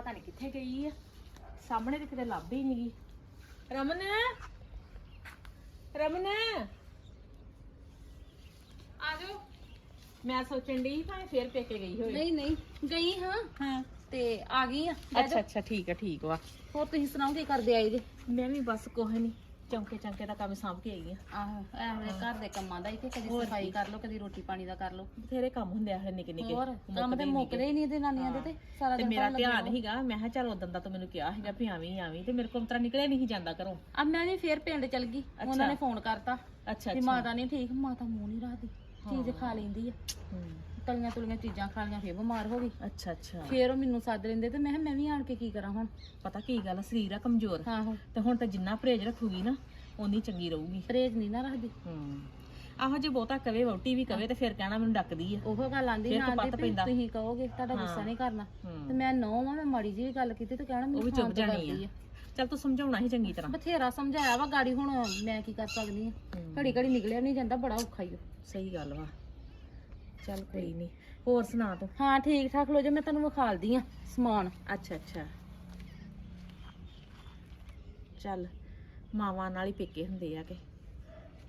ਪਤਾ ਨਹੀਂ ਕਿੱਥੇ ਗਈ ਆ। ਸਾਹਮਣੇ ਤੇ ਕਿਤੇ ਲੱਭ ਹੀ ਨਹੀਂਗੀ ਰਮਨ ਰਮਨ। ਆ ਜਾਓ। ਮੈਂ ਸੋਚਣ ਦੀ ਭਾਵੇਂ ਫੇਰ ਪੇਕੇ ਗਈ ਹੋਈ ਨਹੀਂ ਨਹੀਂ ਗਈ ਹਾਂ। ਹਾਂ। ਤੇ ਆ ਗਈ ਆ। ਬਹਿ ਅੱਛਾ ਜਾਓ। ਅੱਛਾ ਠੀਕ ਆ ਠੀਕ ਵਾ ਹੋਰ ਤੁਸੀਂ ਸੁਣਾਓ ਕੀ ਕਰਦੇ ਆਏ ਜੇ? ਮੈਂ ਵੀ ਬਸ ਕੁਛ ਨਹੀਂ ਚੌਂਕੇ ਚੌਂਕੇ ਦਾ ਕੰਮ ਸਾਂਭ ਕੇ ਆਈ ਆ। ਆਹੋ ਵੇਲੇ ਘਰ ਦੇ ਕੰਮਾਂ ਦਾ ਹੀ ਤੇ ਕਦੀ ਹੋਰ ਸਫ਼ਾਈ ਕੀ। ਕਰ ਲਓ ਕਦੀ ਰੋਟੀ ਪਾਣੀ ਦਾ ਕਰ ਲਓ। ਬਥੇਰੇ ਕੰਮ ਹੁੰਦੇ ਆ ਹਲੇ ਨਿੱਕੇ ਨਿੱਕੇ। ਹੋਰ ਕੰਮ ਮੁੱਕਦੇ ਤੇ ਮੁੱਕਦੇ ਹੀ ਨਹੀਂ ਇਹਦੇ ਨਾਨੀਆਂ ਦੇ ਤੇ ਸਾਰਾ ਤੇ ਦਿਨ ਮੇਰਾ ਧਿਆਨ ਹੀਗਾ ਮੈਂ ਕਿਹਾ ਚੱਲ ਉਦੋਂ ਦਾ ਤੂੰ ਮੈਨੂੰ ਕਿਹਾ ਸੀਗਾ ਵੀ ਆਵੀਂ ਆਵੀਂ ਤੇ ਮੇਰੇ ਕੋਲ ਤਰਾ ਨਿਕਲਿਆ ਨਹੀਂ ਸੀ ਜਾਂਦਾ ਘਰੋਂ। ਆ ਮੈਂ ਵੀ ਫੇਰ ਪਿੰਡ ਚਲ ਗਈ ਉਹਨਾਂ ਨੇ ਫੋਨ ਕਰਤਾ ਅੱਛਾ ਅੱਛਾ। ਮਾਤਾ ਨਹੀਂ ਠੀਕ ਮਾਤਾ ਮੂੰਹ ਨਹੀਂ ਰੱਖਦੀ ਚੀਜ਼ ਖਾ ਲੈਂਦੀ ਆ। ਹੂੰ। ਤਲੀਆਂ ਤੁਲੀਆਂ ਚੀਜ਼ਾਂ ਖਾ ਲਈਆਂ ਫੇਰ ਬਿਮਾਰ ਹੋ ਗਈ। ਅੱਛਾ ਅੱਛਾ। ਫੇਰ ਉਹ ਮੈਨੂੰ ਸੱਦ ਲੈਂਦੇ ਤੇ ਮੈਂ ਕਿਹਾ ਮੈਂ ਵੀ ਆਣ ਕੇ ਕੀ ਕਰਾਂ ਹੁਣ? ਪਤਾ ਕੀ ਗੱਲ ਆ, ਸਰੀਰ ਆ ਕਮਜ਼ੋਰ। ਆਹੋ। ਤੇ ਹੁਣ ਤਾਂ ਜਿੰਨਾ ਪਰਹੇਜ ਰੱਖੂਗੀ ਨਾ ਓਨੀ ਚੰਗੀ ਰਹੂਗੀ। ਪਰਹੇਜ ਨਹੀਂ ਨਾ ਰੱਖਦੀ। ਹੂੰ। ਆਹੋ ਜੇ ਬਹੁਤਾ ਕਵੇ ਵਹੁਟੀ ਵੀ ਕਵੇ ਤੇ ਫਿਰ ਕਹਿਣਾ ਮੈਨੂੰ ਡੱਕਦੀ ਆ। ਉਹ ਗੱਲ ਆਂਦੀ ਫੇਰ ਨਾ ਕਪੱਤ ਆਂਦੀ ਵੀ ਪੈਂਦਾ। ਤੁਸੀਂ ਕਹੋਗੇ ਤੁਹਾਡਾ। ਗੁੱਸਾ ਨਹੀਂ ਕਰਨਾ। ਤੇ ਮੈਂ ਨੌ ਆ ਮੈਂ ਮਾੜੀ ਜੀ ਵੀ ਗੱਲ ਕੀਤੀ ਤੇ ਕਹਿਣਾ ਉਹ ਮੈਨੂੰ ਵੀ ਚੁੱਪ ਜਾਣੀ ਆ। ਚੱਲ ਤੂੰ ਸਮਝਾਉਣਾ ਹੀ ਚੰਗੀ ਤਰ੍ਹਾਂ। ਬਥੇਰਾ ਸਮਝਾਇਆ ਵਾ ਗਾੜੀ ਹੁਣ ਮੈਂ ਕੀ ਕਰ ਸਕਦੀ ਆ। ਹੂੰ। ਘੜੀ ਘੜੀ ਨਿਕਲਿਆ ਨਹੀਂ ਜਾਂਦਾ ਬੜਾ ਔਖਾ ਹੀ ਸਹੀ ਗੱਲ ਵਾ। ਚੱਲ ਕੋਈ ਨਹੀਂ। ਹੋਰ ਸੁਣਾ ਤੂੰ? ਹਾਂ ਠੀਕ ਠਾਕ। ਲੋ ਜੇ ਮੈਂ ਤੁਹਾਨੂੰ ਵਿਖਾਲਦੀ ਆ ਸਮਾਨ। ਅੱਛਾ ਅੱਛਾ। ਚੱਲ ਮਾਵਾਂ ਨਾਲ ਹੀ ਪੇਕੇ ਹੁੰਦੇ ਆ ਕਿ।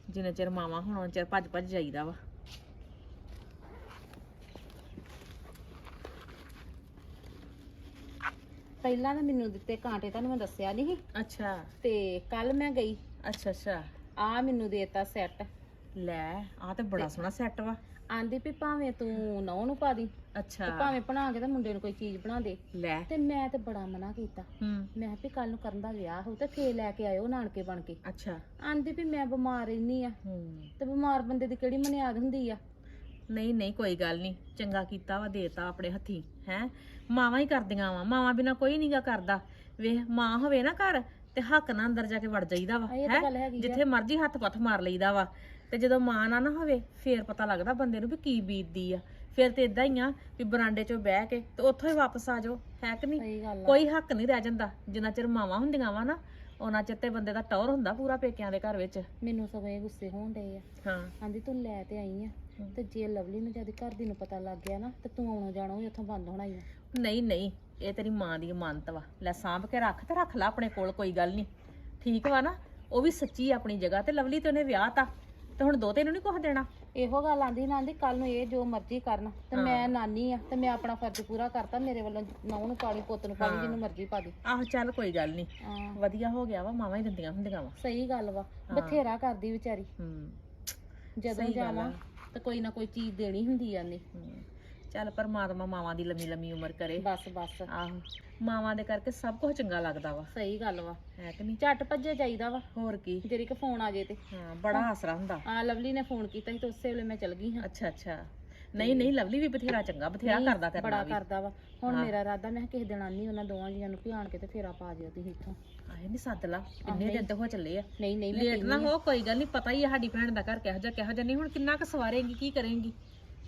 ਜਿੰਨੇ ਚਿਰ ਮਾਵਾਂ ਹੁਣ ਚਿਰ ਭੱਜ ਭੱਜ ਜਾਈਦਾ ਵਾ। ਪਹਿਲਾਂ ਤਾਂ ਮੈਨੂੰ ਦਿੱਤੇ ਕਾਂਟੇ ਤੁਹਾਨੂੰ ਮੈਂ ਦੱਸਿਆ ਨਹੀਂ ਅੱਛਾ। ਤੇ ਕੱਲ ਮੈਂ ਗਈ। ਅੱਛਾ ਅੱਛਾ। ਆ ਮੈਨੂੰ ਦੇਤਾ ਸੈੱਟ। ਲੈ ਆ ਤੇ ਬੜਾ ਸੋਹਣਾ ਸੈੱਟ ਵਾ। ਆਂਦੀ ਵੀ ਭਾਵੇਂ ਤੂੰ ਨੌ ਨੂੰ ਪਾ ਦੀ ਤੇ ਅੱਛਾ ਭਾਵੇਂ ਬਣਾ ਕੇ ਤੇ ਮੁੰਡੇ ਨੂੰ ਕੋਈ ਚੀਜ਼ ਬਣਾ ਦੇ। ਲੈ। ਤੇ ਮੈਂ ਤੇ ਬੜਾ ਮਨਾ ਕੀਤਾ। ਹੂੰ। ਮੈਂ ਵੀ ਕੱਲ ਨੂੰ ਕਰਨ ਦਾ ਵਿਆਹ ਹੋਊ ਤੇ ਫੇਰ ਲੈ ਕੇ ਆਇਓ ਨਾਨਕੇ ਬਣ ਕੇ ਅੱਛਾ। ਆਂਦੀ ਵੀ ਮੈਂ ਬਿਮਾਰ ਰਹਿਨੀ ਆ। ਹੂੰ। ਤੇ ਬਿਮਾਰ ਬੰਦੇ ਦੀ ਕਿਹੜੀ ਮਨਿਆਦ ਹੁੰਦੀ ਆ? ਨਹੀਂ ਨਹੀਂ ਕੋਈ ਗੱਲ ਨਹੀਂ। ਚੰਗਾ ਕੀਤਾ ਵਾ ਦੇਤਾ ਆਪਣੇ ਹੱਥੀ ਹੈ? ਮਾਵਾਂ ਹੀ ਕਰਦੀਆਂ ਵਾ। ਮਾਵਾਂ ਬਿਨਾ ਕੋਈ ਨਹੀਂਗਾ ਕਰਦਾ। ਵੇਖ ਮਾਂ ਹੋਵੇ ਨਾ ਘਰ ਤੇ ਹੱਕ ਨਾਲ ਅੰਦਰ ਜਾ ਕੇ ਵੜ ਜਾਈਦਾ ਵਾ ਆ ਇਹ ਹੈਂ? ਤਾਂ ਗੱਲ ਹੈਗੀ ਆ। ਜਿੱਥੇ ਮਰਜ਼ੀ ਹੱਥ ਪੱਥ ਮਾਰ ਲਈਦਾ ਵਾ। ਤੇ ਜਦੋਂ ਮਾਂ ਨਾ ਨਾ ਹੋਵੇ ਫੇਰ ਪਤਾ ਲੱਗਦਾ ਬੰਦੇ ਨੂੰ ਵੀ ਕੀ ਬੀਤਦੀ ਆ। ਫੇਰ ਤੇ ਇਦਾਂ ਹੀ ਆ ਵੀ ਬਰਾਂਡੇ 'ਚੋਂ ਬਹਿ ਕੇ ਤੇ ਉੱਥੋਂ ਹੀ ਵਾਪਸ ਆ ਜਾਓ ਹੈ ਕਿ ਨਹੀਂ? ਸਹੀ ਗੱਲ ਆ। ਕੋਈ ਹੱਕ ਨਹੀਂ ਰਹਿ ਜਾਂਦਾ। ਜਿੰਨਾ ਚਿਰ ਮਾਵਾਂ ਹੁੰਦੀਆਂ ਵਾ ਨਾ ਉਹਨਾਂ ਚਿਰ ਤੇ ਬੰਦੇ ਦਾ ਟੌਰ ਹੁੰਦਾ ਪੂਰਾ ਪੇਕਿਆਂ ਦੇ ਘਰ ਵਿੱਚ। ਮੈਨੂੰ ਸਗੋਂ ਇਹ ਗੁੱਸੇ ਹੋਣ ਡਏ ਆ। ਹਾਂ। ਆਂਦੀ ਤੂੰ ਲੈ ਤੇ ਆਈ ਆ ਹਮ। ਤੇ ਜੇ ਲਵਲੀ ਨੂੰ ਜਦ ਘਰ ਦੀ ਨੂੰ ਪਤਾ ਲੱਗ ਗਿਆ ਨਾ ਤੇ ਤੂੰ ਆਉਣਾ ਜਾਣਾ ਵੀ ਉੱਥੋਂ ਬੰਦ ਹੋਣਾ ਹੀ ਆ। ਨਹੀਂ ਨਹੀਂ ਇਹ ਤੇਰੀ ਮਾਂ ਦੀ ਅਮਾਨਤ ਵਾ। ਲੈ ਸਾਂਭ ਕੇ ਰੱਖ ਤੇ ਰੱਖ ਲੈ ਆਪਣੇ ਕੋਲ ਕੋਈ ਗੱਲ ਨਹੀਂ। ਠੀਕ ਵਾ ਨਾ ਉਹ ਵੀ ਸੱਚੀ ਆ ਆਪਣੀ ਜਗ੍ਹਾ ਤੇ ਲਵਲੀ ਤੇ ਉਹਨੇ ਵਿਆਹ ਤਾ। ਤੇ ਹੁਣ ਦੋਤੇ ਨੂੰ ਨਹੀਂ ਕੁਝ ਦੇਣਾ ਇਹੋ ਗੱਲ ਆਂਦੀ ਨਾ ਆਂਦੀ ਕੱਲ ਨੂੰ ਇਹ ਜੋ ਮਰਜ਼ੀ ਕਰਨ ਤੇ। ਮੈਂ ਨਾਨੀ ਆ ਤੇ ਮੈਂ ਆਪਣਾ ਫਰਜ਼ ਪੂਰਾ ਕਰਤਾ ਮੇਰੇ ਵੱਲੋਂ ਨੌ ਨੂੰ ਪਾਣੀ ਪੁੱਤ ਨੂੰ ਪਾਣੀ। ਜਿਹਨੂੰ ਮਰਜ਼ੀ ਪਾ ਦੇ ਆਹੋ ਚੱਲ ਕੋਈ ਗੱਲ ਨਹੀਂ ਹਾਂ ਵਧੀਆ ਹੋ ਗਿਆ ਵਾ ਮਾਵਾਂ ਹੀ ਦਿੰਦੀਆਂ ਹੁੰਦੀਆਂ ਵਾ ਸਹੀ ਗੱਲ ਵਾ। ਬਥੇਰਾ ਕਰਦੀ ਵਿਚਾਰੀ ਹੂੰ ਜਦੋਂ ਸਹੀ ਗੱਲ ਜਾਵਾਂ ਆ। ਤੇ ਕੋਈ ਨਾ ਕੋਈ ਚੀਜ਼ ਦੇਣੀ ਹੁੰਦੀ ਆ ਨੇ ਹੂੰ। ਚੱਲ ਪਰਮਾਤਮਾ ਮਾਵਾਂ ਦੀ ਲੰਮੀ ਲੰਮੀ ਉਮਰ ਕਰੇ। ਬਸ ਬਸ। ਆਹੋ ਮਾਵਾਂ ਦੇ ਕਰਕੇ ਸਭ ਕੁਝ ਚੰਗਾ ਲੱਗਦਾ ਵਾ। ਸਹੀ ਗੱਲ ਵਾ। ਹੈ ਕਿ ਨਹੀਂ? ਝੱਟ ਭੱਜੇ ਜਾਈਦਾ ਵਾ। ਹੋਰ ਕੀ? ਜਿਹੜੀ ਕਿ ਫੋਨ ਆ ਜੇ ਤੇ। ਹਾਂ ਬੜਾ ਆਸਰਾ ਹੁੰਦਾ। ਆ ਲਵਲੀ ਨੇ ਫੋਨ ਕੀਤਾ ਸੀ ਤੇ ਉਸੇ ਵੇਲੇ ਮੈਂ ਚਲ ਗਈ ਹਾਂ। ਅੱਛਾ ਅੱਛਾ। ਨਹੀਂ ਨਹੀਂ ਲਵਲੀ ਵੀ ਬਥੇਰਾ ਚੰਗਾ ਬਥੇਰਾ ਨਹੀਂ, ਕਰਦਾ ਤੇਰੇ ਬੜਾ ਨਾਲ ਵੀ। ਕਰਦਾ ਵਾ। ਹੁਣ ਹਾਂ। ਮੇਰਾ ਇਰਾਦਾ ਮੈਂ ਕਿਹਾ ਕਿਸੇ ਦਿਨ ਆਨੀ ਉਹਨਾਂ ਦੋਵਾਂ ਜੀਆਂ ਨੂੰ ਭਿਆਣ ਕੇ ਤੇ ਫੇਰਾ ਪਾ ਦਿਓ ਤੁਸੀਂ ਇੱਥੋਂ। ਆਏ ਨਹੀਂ ਸੱਦ ਲਾ ਕਿੰਨੇ ਨਹੀਂ। ਦਿਨ ਤੇ ਹੋ ਚੱਲੇ ਆ। ਨਹੀਂ ਨਹੀਂ ਮੈਂ ਲੇਟ ਨਾ ਕਹਿੰਦੀ ਹੋ ਕੋਈ ਗੱਲ ਨਹੀਂ ਪਤਾ ਹੀ ਆ ਸਾਡੀ ਭੈਣ ਦਾ ਘਰ ਕਿਹੋ ਜਿਹਾ ਕਿਹੋ ਜਿਹਾ। ਨਹੀਂ ਹੁਣ ਕਿੰਨਾ ਕੁ ਸਵਾਰੇਂਗੀ ਕੀ ਕਰੇਂਗੀ?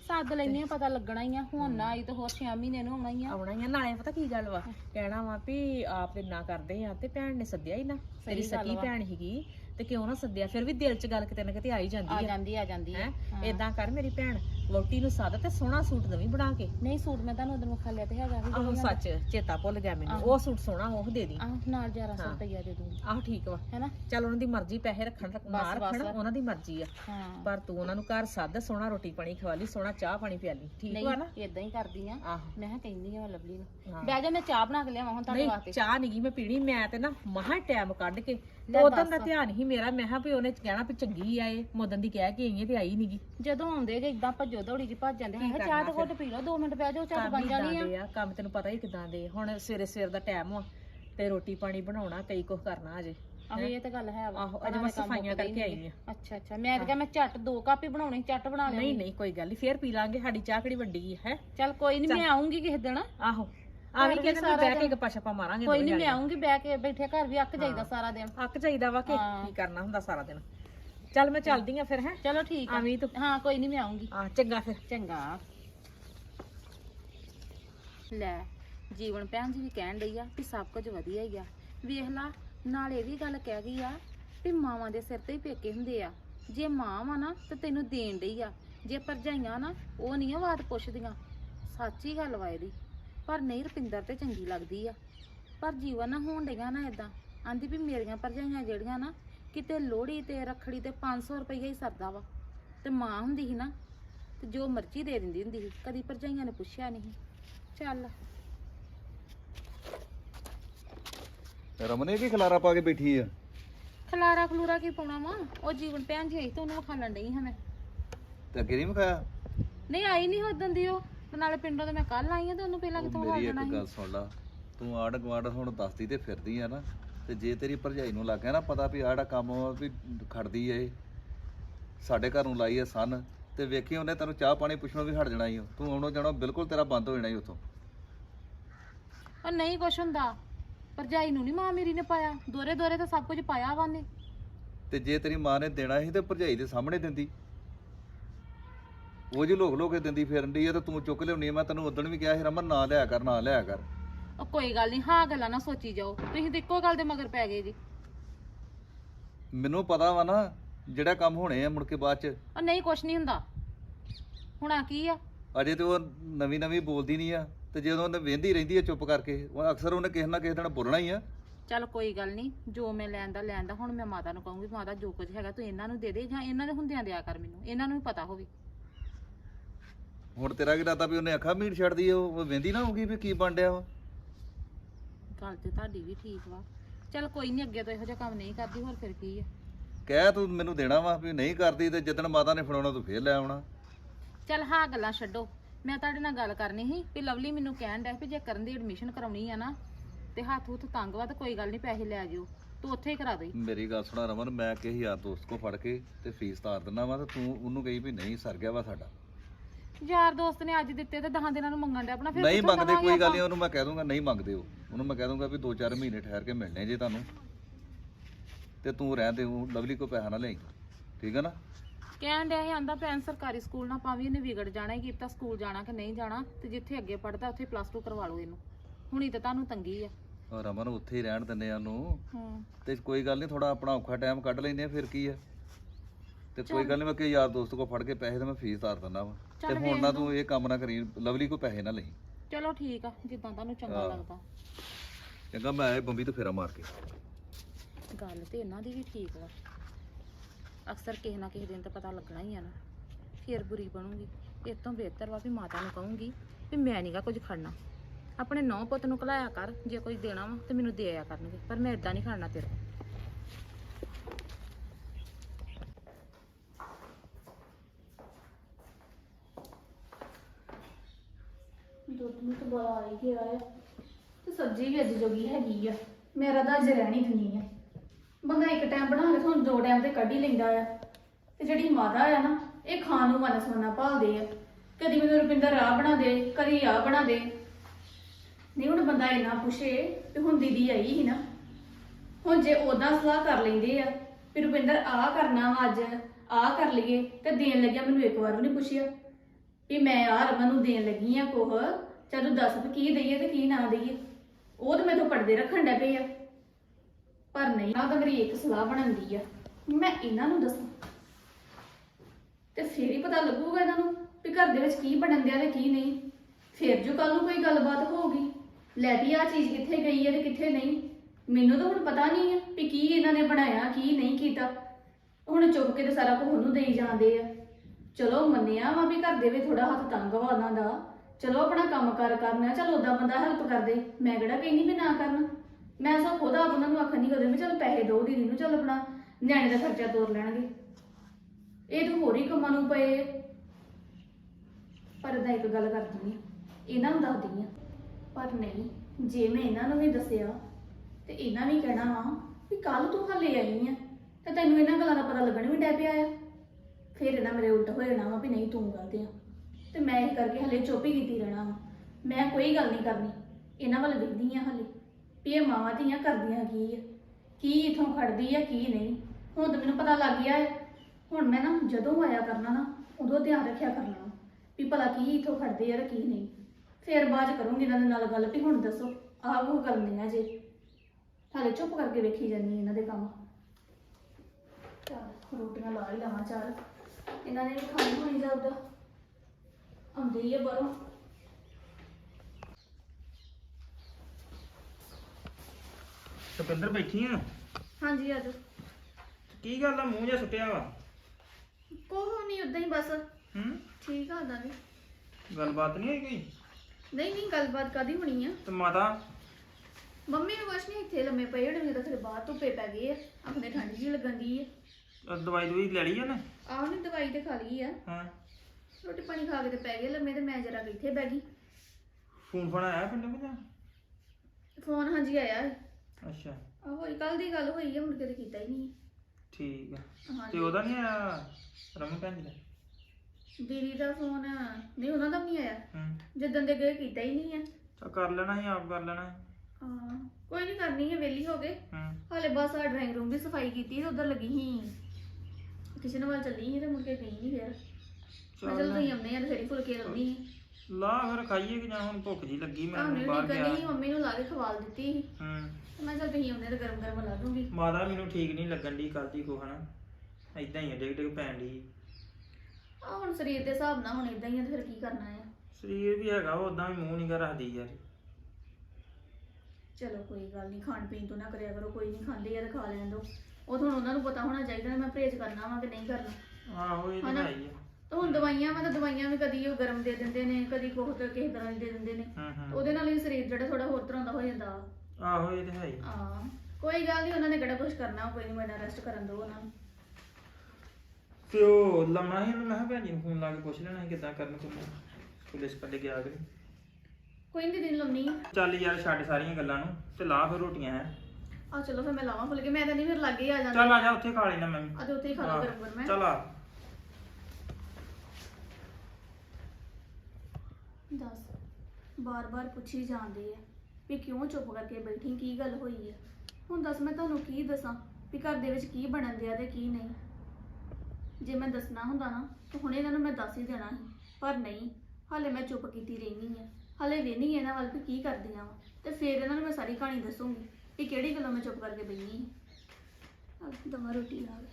ਸੱਦ ਲੈਨੇ ਆ ਪਤਾ ਲੱਗਣਾ ਹੀ ਆ ਹੁਣ ਨਾ ਆਈ ਤੇ ਹੋਰ 6 ਮਹੀਨੇ ਨੂੰ ਆਉਣਾ ਹੀ ਆ। ਆਉਣਾ ਹੀ ਆ ਨਾਲੇ ਪਤਾ ਕੀ ਗੱਲ ਵਾ ਕਹਿਣਾ ਵਾ ਵੀ ਆਪ ਦੇ ਨਾ ਕਰਦੇ ਆ ਤੇ ਭੈਣ ਨੇ ਸੱਦਿਆ ਹੀ ਨਾ ਤੇਰੀ ਸਕੀ। ਭੈਣ ਹੀਗੀ ਤੇ ਕਿਉਂ ਨਾ ਸੱਦਿਆ ਫਿਰ ਵੀ ਦਿਲ 'ਚ ਗੱਲ ਕਿਤੇ ਨਾ ਕਿਤੇ ਆ ਹੀ ਜਾਂਦੀ ਆ ਜਾਂਦੀ ਆ ਜਾਂਦੀ ਆ। ਹੈ? ਹਾਂ। ਇਦਾਂ ਕਰ ਮੇਰੀ ਭੈਣ ਵੋਟੀ ਨੂੰ ਸੱਦ ਤੇ ਸੋਹਣਾ ਸੂਟ ਦਵੀਂ ਬਣਾ ਕੇ। ਨਹੀਂ ਸੂਟ ਮੈਂ ਤੁਹਾਨੂੰ ਉਦੋਂ ਖਾ ਲਿਆ ਤੇ ਹੈਗਾ ਸੀ ਆਹੋ ਸੱਚ ਚੇਤਾ ਭੁੱਲ ਗਿਆ ਮੈਨੂੰ। ਆਹੋ। ਉਹ ਸੂਟ ਸੋਹਣਾ ਉਹ ਦੇ ਦੀ। ਆਹ ਨਾਲ 1100 ਹਾਂ। ਰੁਪਈਆ ਦੇ ਦੂੰਗੀ। ਆਹੋ ਠੀਕ ਵਾ। ਹੈਨਾ? ਚੱਲ ਉਹਨਾਂ ਦੀ ਮਰਜ਼ੀ ਪੈਸੇ ਰੱਖਣ ਰੱਖ- ਨਾ ਬਸ, ਬਸ। ਰੱਖਣ ਉਹਨਾਂ ਦੀ ਮਰਜ਼ੀ ਆ। ਹਾਂ। ਪਰ ਤੂੰ ਉਹਨਾਂ ਨੂੰ ਘਰ ਸੱਦ ਸੋਹਣਾ ਰੋਟੀ ਪਾਣੀ ਖਵਾ ਲਈ ਸੋਹਣਾ ਚਾਹ ਪਾਣੀ ਪਿਆਲੀ ਠੀਕ ਵਾ ਨਾ? ਨਹੀਂ ਇਦਾਂ ਹੀ ਕਰਦੀ ਆ। ਆਹੋ। ਮੈਂ ਕਿਹਾ ਕਹਿੰਦੀ ਆ ਲਵਲੀ ਨੂੰ। ਬਹਿ ਜਾ ਮੈਂ ਚਾਹ ਬਣਾ ਕੇ ਲਿਆਵਾਂ ਹੁਣ ਤੁਹਾਡੇ ਨਹੀਂ ਵਾਸਤੇ। ਚਾਹ ਨਹੀਂ ਗਈ ਮੈਂ ਪੀਣੀ। ਮੈਂ ਤੇ ਨਾ ਮਹਾ ਟਾਈਮ ਕੱਢ ਕੇ। ਲੈ ਉਦੋਂ ਦਾ ਦੱਸ। ਧਿਆਨ ਹੀ ਮੇਰਾ ਮੈਂ ਕਿਹਾ ਵੀ ਉਹਨੇ ਕਹਿਣਾ ਵੀ ਚੰਗੀ ਆ ਇਹ। ਮਦਨ ਦੀ ਕਹਿ ਕੇ ਆਈ ਹੈ ਤੇ ਆਈ ਨਹੀਂਗੀ ਜਦੋਂ ਆਉਂਦੇ ਜੇ ਇਦਾਂ ਭੱਜੋ ਦੌੜੀ ਜੀ ਭੱਜ ਜਾਂਦੇ। ਕੀ ਹੈ ਚਾਹ ਤੇ ਘੁੱਟ ਪੀ ਲਓ 2 ਮਿੰਟ ਬਹਿ ਜਾਓ ਚਾਹ ਬਣ ਜਾਣੀ ਆ। ਆ ਕੰਮ ਤੈਨੂੰ ਪਤਾ ਹੀ ਕਿਦਾਂ ਦੇ ਹੁਣ ਸਵੇਰੇ ਸਵੇਰ ਦਾ ਟਾਈਮ ਆ ਤੇ ਰੋਟੀ ਪਾਣੀ ਬਣਾਉਣਾ ਕਈ ਕੁਝ ਕਰਨਾ ਅਜੇ। ਆਹੋ ਇਹ ਤਾਂ ਗੱਲ ਹੈ ਵਾ। ਆਹੋ ਅਜੇ ਮੈਂ ਸਫਾਈਆਂ ਕਰਕੇ ਨੀ ਆਈ ਆ। ਅੱਛਾ ਅੱਛਾ। ਮੈਂ ਤਾਂ ਕਿਹਾ ਮੈਂ ਝੱਟ ਦੋ ਕਾਪੀ ਬਣਾਉਣੀ ਝੱਟ ਬਣਾ ਲੈਣੀ ਨਹੀਂ ਨਹੀਂ ਕੋਈ ਗੱਲ ਨਹੀਂ ਫੇਰ ਪੀ ਲਾਂਗੇ ਸਾਡੀ ਚਾਹ ਕਿਹੜੀ ਵੱਡੀ ਹੈ? ਚੱਲ ਕੋਈ ਨਹੀਂ ਮੈਂ ਆਉਂਗੀ ਕਿਸੇ ਦਿਨ। ਆਹੋ। ਆਵੀਂ ਮੈਂ ਸਾਰਾ ਬਹਿ ਕੇ ਗੱਪਾਂ ਛੱਪਾਂ ਮਾਰਾਂਗੇ ਕੋਈ ਨਹੀਂ ਮੈਂ। ਆਉਂਗੀ ਬਹਿ ਕੇ ਬੈਠੇ ਘਰ ਵੀ ਅੱਕ ਜਾਈਦਾ। ਸਾਰਾ ਦਿਨ। ਅੱਕ ਜਾਈਦਾ ਵਾ ਕਿ। ਕੀ ਕਰਨਾ ਹੁੰਦਾ ਸਾਰਾ ਦਿਨ। ਚੱਲ ਮੈਂ ਚੱਲਦੀ ਆ ਫਿਰ ਹੈ? ਚਲੋ ਠੀਕ ਆ। ਆਵੀਂ ਤੂੰ। ਹਾਂ ਕੋਈ ਨਹੀਂ ਮੈਂ ਆਉਂਗੀ ਆ ਚੰਗਾ ਫਿਰ। ਚੰਗਾ। ਲੈ ਜੀਵਨ ਭੈਣ ਜੀ ਵੀ ਕਹਿਣ ਡਈ ਆ ਵੀ ਸਭ ਕੁਝ ਵਧੀਆ ਹੀ ਆ। ਵੇਖ ਲਾ ਨਾਲ ਇਹ ਵੀ ਗੱਲ ਕਹਿ ਗਈ ਆ ਵੀ ਮਾਵਾਂ ਦੇ ਸਿਰ ਤੇ ਹੀ ਪੇਕੇ ਹੁੰਦੇ ਆ। ਜੇ ਮਾਂ ਵਾ ਨਾ ਤੇ ਤੈਨੂੰ ਦੇਣ ਡਈ ਆ। ਜੇ ਭਰਜਾਈਆਂ ਨਾ ਉਹ ਨਹੀਂ ਆ ਬਾਤ ਪੁੱਛਦੀਆਂ। ਸੱਚੀ ਗੱਲ ਵਾ ਇਹਦੀ। ਪਰ ਨਹੀਂ ਰੁਪਿੰਦਰ ਤੇ ਚੰਗੀ ਲੱਗਦੀ ਆ। ਪਰ ਜੀਵਨ ਨਾ ਹੋਣ ਡਈਆਂ ਨਾ ਇਦਾਂ ਆਂਦੀ ਵੀ ਮੇਰੀਆਂ ਭਰਜਾਈਆਂ ਜਿਹੜੀਆਂ ਨਾ ਕਿਤੇ ਲੋਹੜੀ ਤੇ ਰੱਖੜੀ ਤੇ 500 ਰੁਪਈਆ ਹੀ ਸਰਦਾ ਵਾ। ਤੇ ਮਾਂ ਹੁੰਦੀ ਸੀ ਨਾ ਤੇ ਜੋ ਮਰਜ਼ੀ ਦੇ ਦਿੰਦੀ ਹੁੰਦੀ ਸੀ ਕਦੀ ਭਰਜਾਈਆਂ ਨੇ ਪੁੱਛਿਆ ਨਹੀਂ। ਚੱਲ। ਰਮਨ ਇਹ ਕੀ ਖਲਾਰਾ ਪਾ ਕੇ ਬੈਠੀ ਆ? ਖਲਾਰਾ ਖਲੂਰਾ ਕੀ ਪਾਉਣਾ ਵਾ? ਉਹ ਜੀਵਨ ਭੈਣ ਜੀ ਆਈ ਤੇ ਉਹਨੂੰ ਵਿਖਾਲਣ ਡਈ ਹਾਂ ਮੈਂ। ਤੇ ਅੱਗੇ ਨਹੀਂ ਵਿਖਾਇਆ? ਨਹੀਂ ਆਈ ਨਹੀਂ ਉਦੋਂ ਦੀ ਉਹ। ਤੇ ਨਾਲੇ ਪਿੰਡੋਂ ਤੇ ਮੈਂ ਕੱਲ ਆਈ ਆ ਤੇ ਉਹਨੂੰ ਪਹਿਲਾਂ ਕਿੱਥੋਂ ਮੇਰੀ ਵਿਖਾ ਇੱਕ ਦੇਣਾ ਗੱਲ ਸੁਣ ਲਾ। ਤੂੰ ਆੜ ਗਵਾੜ ਹੁਣ ਦੱਸਦੀ ਤੇ ਫਿਰਦੀ ਆ ਨਾ। ਤੇ ਜੇ ਤੇਰੀ ਭਰਜਾਈ ਨੂੰ ਲੱਗ ਗਿਆ ਨਾ ਪਤਾ ਵੀ ਆਹ ਜਿਹੜਾ ਕੰਮ ਵਾ ਵੀ ਖੜਦੀ ਏ ਸਾਡੇ ਘਰ ਨੂੰ ਲਾਈ ਆ ਸੰਨ ਤੇ ਵੇਖੀ ਉਹਨੇ ਤੈਨੂੰ ਚਾਹ ਪਾਣੀ ਪੁੱਛਣੋਂ ਵੀ ਹਟ ਜਾਣਾ ਈ ਓ। ਤੂੰ ਆਉਣੋਂ ਜਾਣੋਂ ਬਿਲਕੁਲ ਤੇਰਾ ਬੰਦ ਹੋ ਜਾਣਾ ਈ ਉੱਥੋਂ। ਉਹ ਨਹੀਂ ਕੁਛ ਹੁੰਦਾ। ਭਰਜਾਈ ਨੂੰ ਨਹੀਂ ਮਾਂ ਮੇਰੀ ਨੇ ਪਾਇਆ। ਦੋਰੇ ਦੋਰੇ ਤਾਂ ਸਭ ਕੁਝ ਪਾਇਆ ਵਾ ਨੇ ਤੇ ਜੇ ਤੇਰੀ ਮਾਂ ਨੇ ਦੇਣਾ ਸੀ ਤੇ ਭਰਜਾਈ ਦੇ ਸਾਹਮਣੇ ਦਿੰਦੀ। ਉਹ ਜੀ ਲੋਕ ਲੋਕ ਦਿੰਦੀ ਫਿਰਨ ਦੀ ਆ ਤੇ ਤੂੰ ਚੁੱਕ ਲਿਆਉਣੀ ਮੈਂ ਤੈਨੂੰ ਉਦੋਂ ਵੀ ਕਿਹਾ ਸੀ ਰਮਨ ਨਾ ਲਿਆ ਕਰ ਨਾ ਲਿਆ ਕਰ। ਉਹ ਕੋਈ ਗੱਲ ਨਹੀਂ ਹਾਂ ਗੱਲਾਂ ਨਾ ਸੋਚੀ ਜਾਓ। ਤੁਸੀਂ ਤਾਂ ਇੱਕੋ ਗੱਲ ਦੇ ਮਗਰ ਪੈ ਗਏ ਜੀ। ਮੈਨੂੰ ਪਤਾ ਵਾ ਨਾ ਜਿਹੜਾ ਕੰਮ ਹੋਣੇ ਆ ਮੁੜ ਕੇ ਬਾਅਦ ਚ। ਉਹ ਨਹੀਂ ਕੁਛ ਨਹੀਂ ਹੁੰਦਾ। ਹੁਣ ਆ ਕੀ ਆ? ਅਜੇ ਤੇ ਉਹ ਨਵੀਂ ਨਵੀਂ ਬੋਲਦੀ ਨਹੀਂ ਆ ਤੇ ਜਦੋਂ ਉਹਨੇ ਵੇਂਦੀ ਰਹਿੰਦੀ ਆ ਚੁੱਪ ਕਰਕੇ ਉਹ ਅਕਸਰ ਉਹਨੇ ਕਿਸੇ ਨਾ ਕਿਸੇ ਦਿਨ ਬੋਲਣਾ ਹੀ ਆ। ਚੱਲ ਕੋਈ ਗੱਲ ਨਹੀਂ ਜੋ ਮੈਂ ਲੈਣ ਦਾ ਲੈਣ ਦਾ ਹੁਣ ਮੈਂ ਮਾਤਾ ਨੂੰ ਕਹੂੰਗੀ ਮਾਤਾ ਜੋ ਕੁਝ ਹੈਗਾ ਤੂੰ ਇਹਨਾਂ ਨੂੰ ਦੇ ਦੇ ਜਾਂ ਇਹਨਾਂ ਦੇ ਹੁੰਦਿਆਂ ਦਿਆ ਕਰ ਮੈਨੂੰ ਇਹਨਾਂ ਨੂੰ ਵੀ ਪਤਾ ਹੋਵੇ। ਹੁਣ ਤੇਰਾ ਕੀ ਇਰਾਦਾ ਵੀ ਉਹਨੇ ਅੱਖਾਂ ਮੀਟ ਛੱਡਦੀ ਆ ਉਹ ਵੇਂਦੀ ਨਾ ਹੋਊਗੀ ਵੀ ਕੀ ਬਣ ਡਿਆ ਵਾ। ਗੱਲ ਤੇ ਤੁਹਾਡੀ ਵੀ ਠੀਕ ਵਾ। ਚੱਲ ਕੋਈ ਨਹੀਂ ਅੱਗੇ ਤੋਂ ਇਹੋ ਜਿਹਾ ਕੰਮ ਨਹੀਂ ਕਰਦੀ ਹੋਰ ਫਿਰ ਕੀ ਆ। ਕਹਿ ਤੂੰ ਮੈਨੂੰ ਦੇਣਾ ਵਾ ਵੀ ਨਹੀਂ ਕਰਦੀ ਤੇ ਜਿੱਦਣ ਮਾਤਾ ਨੇ ਫੜਾਉਣਾ ਤੂੰ ਫੇਰ ਲੈ ਆਉਣਾ। ਚੱਲ ਹਾਂ ਗੱਲਾਂ ਛੱਡੋ ਮੈਂ ਤੁਹਾਡੇ ਨਾਲ ਗੱਲ ਕਰਨੀ ਸੀ ਵੀ ਲਵਲੀ ਮੈਨੂੰ ਕਹਿਣ ਡਿਆ ਵੀ ਜੇ ਕਰਨ ਦੀ ਐਡਮਿਸ਼ਨ ਕਰਾਉਣੀ ਆ ਨਾ ਤੇ ਹੱਥ ਹੁੱਥ ਤੰਗ ਵਾ ਤਾਂ ਕੋਈ ਗੱਲ ਨਹੀਂ ਪੈਸੇ ਲੈ ਜਿਓ ਤੂੰ ਉੱਥੇ ਹੀ ਕਰਾ ਦੇ। ਮੇਰੀ ਗੱਲ ਸੁਣਾ ਰਮਨ ਮੈਂ ਕਿਸੇ ਯਾਰ ਦੋਸਤ ਕੋ ਫੜ ਕੇ ਤੇ ਫੀਸ ਤਾਰ ਦਿੰਦਾ ਵਾ ਤੇ ਤੂੰ ਉਹਨੂੰ ਕਹੀ ਵੀ ਨਹੀਂ ਸਰ ਗਿਆ ਵਾ ਸਾਡਾ। ਯਾਰ ਦੋਸਤ ਨੇ ਅੱਜ ਦਿੱਤੇ ਤੇ 10 ਦਿਨਾਂ ਨੂੰ ਮੰਗਣ ਡਿਆ ਆਪਣਾ ਫਿਰ ਨਹੀਂ ਕਿੱਥੋਂ ਮੰਗਦੇ ਕੋਈ ਗੱਲ? ਨਹੀਂ ਉਹਨੂੰ ਮੈਂ ਕਹਿ ਦੂੰਗਾ ਨਹੀਂ ਮੰਗਦੇ ਉਹ। ਉਹਨੂੰ ਮੈਂ ਕਹਿ ਦੂੰਗਾ ਵੀ 2-4 ਮਹੀਨੇ ਠਹਿਰ ਕੇ ਮਿਲਣੇ ਜੇ ਤੁਹਾਨੂੰ। ਤੇ ਤੂੰ ਰਹਿਣ ਦੇ ਉਹ ਲਵਲੀ ਕੋ ਪੈਸਾ ਨਾ ਲਈ ਠੀਕ ਹੈ ਨਾ? ਕਹਿਣ ਡਿਆ ਸੀ ਆਂਦਾ ਭੈਣ ਸਰਕਾਰੀ ਸਕੂਲ ਨਾ ਪਾਵੀ ਇਹਨੇ ਵਿਗੜ ਜਾਣਾ ਹੀ ਕੀਤਾ ਸਕੂਲ ਜਾਣਾ ਕਿ ਨਹੀਂ ਜਾਣਾ ਤੇ ਜਿੱਥੇ ਅੱਗੇ ਪੜਦਾ ਉੱਥੇ ਪਲੱਸ 2 ਕਰਵਾ ਲਓ ਇਹਨੂੰ। ਹੁਣੀ ਤਾਂ ਤੁਹਾਨੂੰ ਤੰਗੀ ਆ। ਔਰ ਰਮਨ ਉੱਥੇ ਹੀ ਰਹਿਣ ਦਿੰਦੇ ਆ ਉਹਨੂੰ। ਹੂੰ। ਤੇ ਕੋਈ ਗੱਲ ਨਹੀਂ ਥੋੜਾ ਆਪਣਾ ਔਖਾ ਟਾਈਮ ਕੱਢ ਲੈਂਦੇ ਆ ਫਿਰ ਕੀ ਆ? ਤੇ ਕੋਈ ਗੱਲ ਨਹੀਂ ਮੈਂ ਕਿ ਯਾਰ ਦੋਸਤ ਕੋ ਫੜ ਕੇ ਪੈਸੇ ਤੇ ਮੈਂ ਫੀਸ ਤਾਰ ਦਿੰਦਾ ਵਾ। ਤੇ ਹੁਣ ਨਾ ਤੂੰ ਇਹ ਕੰਮ ਨਾ ਕਰੀ ਲਵਲੀ ਕੋ ਪੈਸੇ ਨਾ ਲਈ। ਚਲੋ ਠੀਕ ਆ ਜਿੱਦਾਂ ਤੁਹਾਨੂੰ ਚੰਗਾ। ਲੱਗਦਾ। ਚੰਗਾ ਮੈਂ ਆਏ ਬੰਬੀ ਤੋਂ ਫੇਰਾ ਮਾਰ ਕੇ। ਗੱਲ ਤੇ ਇਹਨਾਂ ਦੀ ਵੀ ਠੀਕ ਵਾ। ਅਕਸਰ ਕਿਸੇ ਨਾ ਕਿਸੇ ਦਿਨ ਤਾਂ ਪਤਾ ਲੱਗਣਾ ਹੀ ਆ ਨਾ। ਫਿਰ ਬੁਰੀ ਬਣੂਗੀ। ਇਸ ਤੋਂ ਬਿਹਤਰ ਵਾ ਵੀ ਮਾਤਾ ਨੂੰ ਕਹੂੰਗੀ ਵੀ ਮੈਂ ਨਹੀਂਗਾ ਕੁਝ ਖੜਨਾ। ਆਪਣੇ ਨੌ ਪੁੱਤ ਨੂੰ ਕਲਾਇਆ ਕਰ ਜੇ ਕੁਝ ਦੇਣਾ ਵਾ ਤੇ ਮੈਨੂੰ ਦੇ ਆਇਆ ਕਰਨਗੇ ਪਰ ਮੈਂ ਇਦਾਂ ਨਹੀਂ ਖੜਨਾ ਤੇਰੇ ਕੋਲ। ਦੁੱਧ ਨੂੰ ਤਾਂ ਬੜਾ ਆ ਹੀ ਗਿਆ ਹੈ ਤੇ ਸਬਜ਼ੀ ਵੀ ਅੱਜ ਜੋਗੀ ਹੈਗੀ ਆ। ਮੇਰਾ ਤਾਂ ਅੱਜ ਰਹਿਣੀ ਥਣੀ ਆ। ਬੰਦਾ ਇੱਕ ਟਾਈਮ ਬਣਾ ਕੇ ਤੁਹਾਨੂੰ ਦੋ ਟਾਈਮ ਤੇ ਕੱਢ ਹੀ ਲੈਂਦਾ ਆ। ਤੇ ਜਿਹੜੀ ਮਾਤਾ ਆ ਨਾ, ਇਹ ਖਾਣ ਨੂੰ ਮਨ ਸੋਨਾ ਭਾਲਦੇ ਆ। ਕਦੀ ਮੈਨੂੰ ਰੁਪਿੰਦਰ ਆਹ ਬਣਾ ਦੇ, ਕਦੀ ਆਹ ਬਣਾ ਦੇ। ਨਹੀਂ, ਹੁਣ ਬੰਦਾ ਇੰਨਾ ਪੁੱਛੇ ਤੇ ਹੁਣ ਦੀਦੀ ਆਈ ਸੀ ਨਾ। ਹੁਣ ਜੇ ਉਦਾਂ ਸਲਾਹ ਕਰ ਲੈਂਦੇ ਆ ਵੀ ਰੁਪਿੰਦਰ ਆਹ ਕਰਨਾ ਵਾ ਅੱਜ, ਆਹ ਕਰ ਲਈਏ, ਤੇ ਦੇਣ ਲੱਗਿਆ ਮੈਨੂੰ ਇੱਕ ਵਾਰ ਵੀ ਨਹੀਂ ਪੁੱਛਿਆ। ਵੀ ਮੈਂ ਆ ਰਮਨ ਨੂੰ ਦੇਣ ਲੱਗੀ ਆ ਕੋਹ ਤੂੰ ਦੱਸ ਵੀ ਕੀ ਦਈਏ ਤੇ ਕੀ ਨਾ ਦਈਏ। ਉਹ ਤਾਂ ਮੈਥੋਂ ਪਰਦੇ ਰੱਖਣ ਡੈ ਪਏ ਆ। ਪਰ ਨਹੀਂ ਆ ਤਾਂ ਮੇਰੀ ਇੱਕ ਸਲਾਹ ਬਣਦੀ ਆ। ਮੈਂ ਇਹਨਾਂ ਨੂੰ ਦੱਸਾਂ। ਤੇ ਫਿਰ ਹੀ ਪਤਾ ਲੱਗੂਗਾ ਇਹਨਾਂ ਨੂੰ ਵੀ ਘਰ ਦੇ ਵਿੱਚ ਕੀ ਬਣਨ ਦਿਆ ਤੇ ਕੀ ਨਹੀਂ। ਫਿਰ ਜੋ ਕੱਲ ਨੂੰ ਕੋਈ ਗੱਲਬਾਤ ਹੋਊਗੀ, ਲੈ ਵੀ ਆ ਚੀਜ਼ ਕਿੱਥੇ ਗਈ ਹੈ ਤੇ ਕਿੱਥੇ ਨਹੀਂ। ਮੈਨੂੰ ਤਾਂ ਹੁਣ ਪਤਾ ਨਹੀਂ ਹੈ ਵੀ ਕੀ ਇਹਨਾਂ ਨੇ ਬਣਾਇਆ, ਕੀ ਨਹੀਂ ਕੀਤਾ। ਹੁਣ ਚੁੱਪ ਕੇ ਤੇ ਸਾਰਾ ਕੁਝ ਉਹਨੂੰ ਦੇਈ ਜਾਂਦੇ ਆ। ਚਲੋ ਮੰਨਿਆ ਵਾ ਵੀ ਘਰ ਦੇ ਵੀ ਥੋੜਾ ਹੱਥ ਤੰਗ ਵਾ ਉਹਨਾਂ ਦਾ। ਚਲੋ ਆਪਣਾ ਕੰਮ ਕਾਰ ਕਰਨਾ ਚਲੋ ਉਦਾਂ ਬੰਦਾ ਹੈਲਪ ਕਰਦੇ ਮੈਂ ਕਿਹੜਾ ਕਹਿੰਦੀ ਵੀ ਨਾ ਕਰਨ। ਮੈਂ ਸੋ ਖੁਦ ਆਪ ਉਹਨਾਂ ਨੂੰ ਆਖਣ ਨਹੀਂ ਕਦੇ ਵੀ ਚਲ ਪੈਸੇ ਦੋ ਦੀਦੀ ਨੂੰ, ਚਲ ਆਪਣਾ ਨਿਆਣੇ ਦਾ ਖਰਚਾ ਤੋਰ ਲੈਣਗੇ। ਇਹ ਤਾਂ ਹੋਰ ਹੀ ਕੰਮਾਂ ਨੂੰ ਪਏ। ਪਰ ਦਾ ਇੱਕ ਗੱਲ ਕਰਦੀ ਹਾਂ, ਇਹਨਾਂ ਨੂੰ ਦੱਸਦੀ ਹਾਂ। ਪਰ ਨਹੀਂ, ਜੇ ਮੈਂ ਇਹਨਾਂ ਨੂੰ ਵੀ ਦੱਸਿਆ, ਤੇ ਇਹਨਾਂ ਵੀ ਕਹਿਣਾ ਵਾ ਵੀ ਕੱਲ ਤੂੰ ਹਲੇ ਆਈ ਆ, ਤੇ ਤੈਨੂੰ ਇਹਨਾਂ ਗੱਲਾਂ ਦਾ ਪਤਾ ਲੱਗਣ ਵੀ ਡੈ ਪਿਆ ਆ। ਫਿਰ ਇਹਨਾਂ ਮੇਰੇ ਉਲਟ ਹੋ ਜਾਣਾ ਵਾ ਵੀ ਨਹੀਂ ਤੂੰ ਗਲਤ ਆ। ਤੇ ਮੈਂ ਇਹ ਕਰਕੇ ਹਲੇ ਚੁੱਪ ਹੀ ਕੀਤੀ ਰਹਿਣਾ ਵਾ। ਮੈਂ ਕੋਈ ਗੱਲ ਨਹੀਂ ਕਰਨੀ। ਇਹਨਾਂ ਵੱਲ ਵੇਖਦੀ ਆ ਹਲੇ ਵੀ ਇਹ ਮਾਵਾਂ ਧੀਆਂ ਕਰਦੀਆਂ ਕੀ ਆ, ਕੀ ਇਥੋਂ ਖੜਦੀ ਆ, ਕੀ ਨਹੀਂ। ਹੁਣ ਤਾਂ ਮੈਨੂੰ ਪਤਾ ਲੱਗ ਗਿਆ ਹੈ ਹੁਣ ਮੈਂ ਨਾ ਜਦੋਂ ਆਇਆ ਕਰਨਾ ਨਾ, ਉਦੋਂ ਧਿਆਨ ਰੱਖਿਆ ਕਰਨਾ ਵੀ ਭਲਾ ਕੀ ਇਥੋਂ ਖੜਦੇ ਆ ਤੇ ਕੀ ਨਹੀਂ। ਫੇਰ ਬਾਅਦ 'ਚ ਕਰੂੰਗੀ ਇਹਨਾਂ ਦੇ ਨਾਲ ਗੱਲ ਵੀ ਹੁਣ ਦੱਸੋ, ਆਹ ਉਹ ਕਰਨੀ ਆ ਜੇ। ਹਾਲੇ ਚੁੱਪ ਕਰਕੇ ਵੇਖੀ ਜਾਂਦੀ ਇਹਨਾਂ ਦੇ ਕੰਮ। ਚੱਲ, ਰੋਟੀਆਂ ਲਾ ਹੀ ਲਵਾਂ ਚਾਰ ਇਹਨਾਂ ਨੇ ਖਾਣੀ ਹੋਣੀ ਜਾਂਦਾ ਆਉਂਦੇ ਹੀ ਆ ਬਾਹਰੋਂ। ਸੁਪਿੰਦਰ ਬੈਠੀ ਆ? ਹਾਂਜੀ ਆਜੋ ਕੀ ਗੱਲ ਆ? ਮੂੰਹ ਜਿਹਾ ਸੁੱਟਿਆ ਵਾ। ਕੋਹ ਨਹੀਂ ਉਦਾਂ ਹੀ ਬਸ। ਹੂੰ? ਠੀਕ ਆ ਉਦਾਂ ਵੀ। ਗੱਲਬਾਤ ਨਹੀਂ ਹੋਈ ਕੋਈ? ਨਹੀਂ ਨਹੀਂ ਗੱਲਬਾਤ ਕਾਦੀ ਹੋਣੀ ਆ? ਤੇ ਮਾਤਾ? ਮੰਮੀ ਨੂੰ ਕੁਛ ਨਹੀਂ ਇੱਥੇ ਲੰਮੇ ਪਏ ਹੋਣੇ ਤਾਂ ਫਿਰ ਬਾਹਰ ਧੁੱਪੇ ਪੈ ਗਏ ਆ। ਆਪਣੇ ਠੰਡ ਜੀ ਲੱਗਣ ਦੀ ਆ। ਅਹ ਦਵਾਈ ਦਵਾਈ ਲੈ ਲਈ ਆ ਨਾ ਆਹ ਨੇ ਦਵਾਈ ਤੇ ਖਾ ਲਈ ਆ। ਹਾਂ। ਰੋਟੀ ਪਾਣੀ ਖਾ ਕੇ ਤੇ ਪੈ ਗਏ ਲੰਮੇ ਤੇ ਮੈਂ ਜਰਾ ਇੱਥੇ ਬੈ ਗਈ। ਫੋਨ ਫੋਨ ਆਇਆ ਪਿੰਡੋਂ ਕਿ ਜਾਂ ਫੋਨ ਹਾਂਜੀ ਆਇਆ। ਅੱਛਾ। ਆਹ ਹੋਈ ਕੱਲ ਦੀ ਗੱਲ ਹੋਈ ਆ ਮੁੜ ਕੇ ਤੇ ਕੀਤਾ ਹੀ ਨਹੀਂ। ਠੀਕ ਆ। ਤੇ ਹਾਂਜੀ। ਉਹਦਾ ਨਹੀਂ ਆਇਆ ਰਮਨ ਭੈਣ ਜੀ ਦਾ? ਦੀਦੀ ਦਾ ਫੋਨ ਨਹੀਂ ਉਹਨਾਂ ਦਾ ਵੀ ਨਹੀਂ ਆਇਆ। ਹੂੰ। ਜਦੋਂ ਦੇ ਗਏ ਕੀਤਾ ਹੀ ਨਹੀਂ ਆ। ਚਾ ਕਰ ਲੈਣਾ ਸੀ ਆਪ ਕਰ ਲੈਣਾ ਸੀ। ਹਾਂ, ਕੋਈ ਨਹੀਂ ਕਰਨੀ ਹੈ ਵਿਹਲੀ ਹੋ ਗਏ ਹੂੰ। ਹਾਲੇ ਬਸ ਆ ਡਰਾਇੰਗ ਰੂਮ ਦੀ ਸਫ਼ਾਈ ਕੀਤੀ ਤੇ ਉਧਰ ਲੱਗੀ ਸੀ। ਕਿਚਨ ਵੱਲ ਚੱਲੀ ਸੀ ਤੇ ਮੁੜ ਕੇ ਗਈ ਨਹੀਂ ਫਿਰ। ਮੈਂ ਚਲ ਤੁਸੀਂ ਆਉਂਦੇ ਆ ਤੇ ਫਿਰ ਹੀ ਫੁਲਕੇ ਲਾਉਣੀ ਸੀ। ਲਾ ਫਿਰ ਖਾਈਏ ਕਿ ਜਾਂ ਹੁਣ ਭੁੱਖ ਜੀ ਲੱਗੀ ਮੈਂ ਬਾਹਰ ਗਿਆ। ਕਰਨੀ ਸੀ ਮੰਮੀ ਨੂੰ ਲਾ ਕੇ ਖਵਾਲ ਦਿੱਤੀ ਸੀ। ਹੂੰ। ਤੇ ਮੈਂ ਚਲ ਤੁਸੀਂ ਆਉਂਦੇ ਤੇ ਗਰਮ ਗਰਮ ਲਾ ਦੂੰਗੀ। ਮਾਤਾ ਮੈਨੂੰ ਠੀਕ ਨਹੀਂ ਲੱਗਣ ਦੀ ਕਰਦੀ ਕੋ ਹਨਾ। ਐਦਾਂ ਹੀ ਆ ਡਿੱਗ ਡਿੱਗ ਪੈਣ ਦੀ ਆ ਹੁਣ ਸਰੀਰ ਦੇ ਹਿਸਾਬ ਨਾਲ ਹੁਣ ਇਦਾਂ ਹੀ ਆ ਤੇ ਫਿਰ ਕੀ ਕਰਨਾ ਆ। ਸਰੀਰ ਵੀ ਹੈਗਾ ਉਦਾਂ ਵੀ ਮੂੰਹ ਨਹੀਂ ਕਰ ਰੱਖਦੀ ਯਾਰ। ਚਲੋ ਕੋਈ ਗੱਲ ਨਹੀਂ ਖਾਣ ਪੀਣ ਤੋਂ ਨਾ ਕਰਿਆ ਕਰੋ ਕੋਈ ਨਹੀਂ ਖਾਂਦੇ ਆ ਤੇ ਖਾ ਲੈਣ ਦੋ। ਉਹ ਤਾਂ ਹੁਣ ਉਹਨਾਂ ਨੂੰ ਪਤਾ ਹੋਣਾ ਚਾਹੀਦਾ ਵੀ ਮੈਂ ਪਰਹੇਜ਼ ਕਰਨਾ ਵਾ ਕਿ ਨਹੀਂ ਕਰਨਾ। ਆਹੋ ਇਹ ਤਾਂ ਹਨਾ? ਹੈ ਹੀ ਆ। ਤੇ ਹੁਣ ਦਵਾਈਆਂ ਮੈਂ ਤਾਂ ਦਵਾਈਆਂ ਵੀ ਕਦੀ ਉਹ ਗਰਮ ਦੇ ਦਿੰਦੇ ਨੇ ਕਦੀ ਤੇ ਕਿਸੇ ਤਰ੍ਹਾਂ ਦੀ ਦੇ ਦਿੰਦੇ ਨੇ। ਹੂੰ ਹੂੰ। ਉਹਦੇ ਨਾਲ ਵੀ ਸਰੀਰ ਜਿਹੜਾ ਥੋੜਾ ਹੋਰ ਤਰ੍ਹਾਂ ਦਾ ਹੋ ਜਾਂਦਾ ਵਾ। ਆਹੋ ਇਹ ਤਾਂ ਹੈ ਹੀ ਹਾਂ ਕੋਈ ਗੱਲ ਨਹੀਂ ਉਹਨਾਂ ਨੇ ਕਿਹੜਾ ਕੁਝ ਕਰਨਾ ਕੋਈ ਨਹੀਂ ਮੈਨਾਂ ਰੈਸਟ ਕਰਨ ਦੋ ਉਹਨਾਂ ਨੂੰ। ਤੇ ਉਹ ਲੰਮਾ ਸੀ ਉਹਨੂੰ ਮੈਂ ਕਿਹਾ ਭੈਣ ਜੀ ਨੂੰ ਫੋਨ ਲਾ ਕੇ ਪੁੱਛ ਲੈਣਾ ਸੀ ਕਿੱਦਾਂ ਕਰਨ ਕੁੰਨਾ ਪੁਲਿਸ ਕੱਢ ਗਿਆ ਕਿ ਨਹੀਂ। ਕੋਈ ਨਹੀਂ ਦਿਨ ਲਾਉਣੀ ਆ। ਚੱਲ ਯਾਰ ਛੱਡ ਸਾਰੀਆਂ ਗੱਲਾਂ ਨੂੰ ਤੇ ਲਾ ਫਿਰ ਰੋਟੀਆਂ ਹੈ। ਆ ਚਲੋ ਫਿਰ ਮੈਂ ਲਾਵਾਂ ਫੁਲਕੇ ਮੈਂ ਤਾਂ ਨਹੀਂ ਫਿਰ ਲੱਗੇ ਹੀ ਆ ਜਾਂਦੀ। ਚੱਲ ਆ ਜਾ ਉੱਥੇ ਖਾ ਲੈਣਾ ਮੈਂ ਵੀ। ਅੱਜ ਉੱਥੇ ਹੀ ਖਾ ਹਾਂ, ਗਰਮ ਗਰਮ ਮੈਂ ਚੱਲ ਆ। ਦੱਸ ਬਾਰ-ਬਾਰ ਪੁੱਛੀ ਜਾਂਦੇ ਆ ਵੀ ਕਿਉਂ ਚੁੱਪ ਕਰਕੇ ਬੈਠੀ ਕੀ ਗੱਲ ਹੋਈ ਆ? ਹੁਣ ਦੱਸ ਮੈਂ ਤੁਹਾਨੂੰ ਕੀ ਦੱਸਾਂ ਵੀ ਘਰ ਦੇ ਵਿੱਚ ਕੀ ਬਣਨ ਦਿਆ ਤੇ ਕੀ ਨਹੀਂ? ਜੇ ਮੈਂ ਦੱਸਣਾ ਹੁੰਦਾ ਨਾ ਤਾਂ ਹੁਣੇ ਇਹਨਾਂ ਨੂੰ ਮੈਂ ਦੱਸ ਹੀ ਦੇਣਾ ਸੀ ਪਰ ਨਹੀਂ ਹਾਲੇ ਮੈਂ ਚੁੱਪ ਕੀਤੀ ਰਹਿਣੀ ਆ। ਹਾਲੇ ਵੇਹਨੀ ਇਹਨਾਂ ਵੱਲ ਵੀ ਕੀ ਕਰਦੀਆਂ ਵਾ ਤੇ ਫਿਰ ਇਹਨਾਂ ਨੂੰ ਮੈਂ ਸਾਰੀ ਕਹਾਣੀ ਦੱਸੂਗੀ। ਵੀ ਕਿਹੜੀ ਗੱਲੋਂ ਮੈਂ ਚੁੱਪ ਕਰਕੇ ਬੈਣੀ ਆ? ਦਮਾ ਰੋਟੀ ਲਾ ਲੈ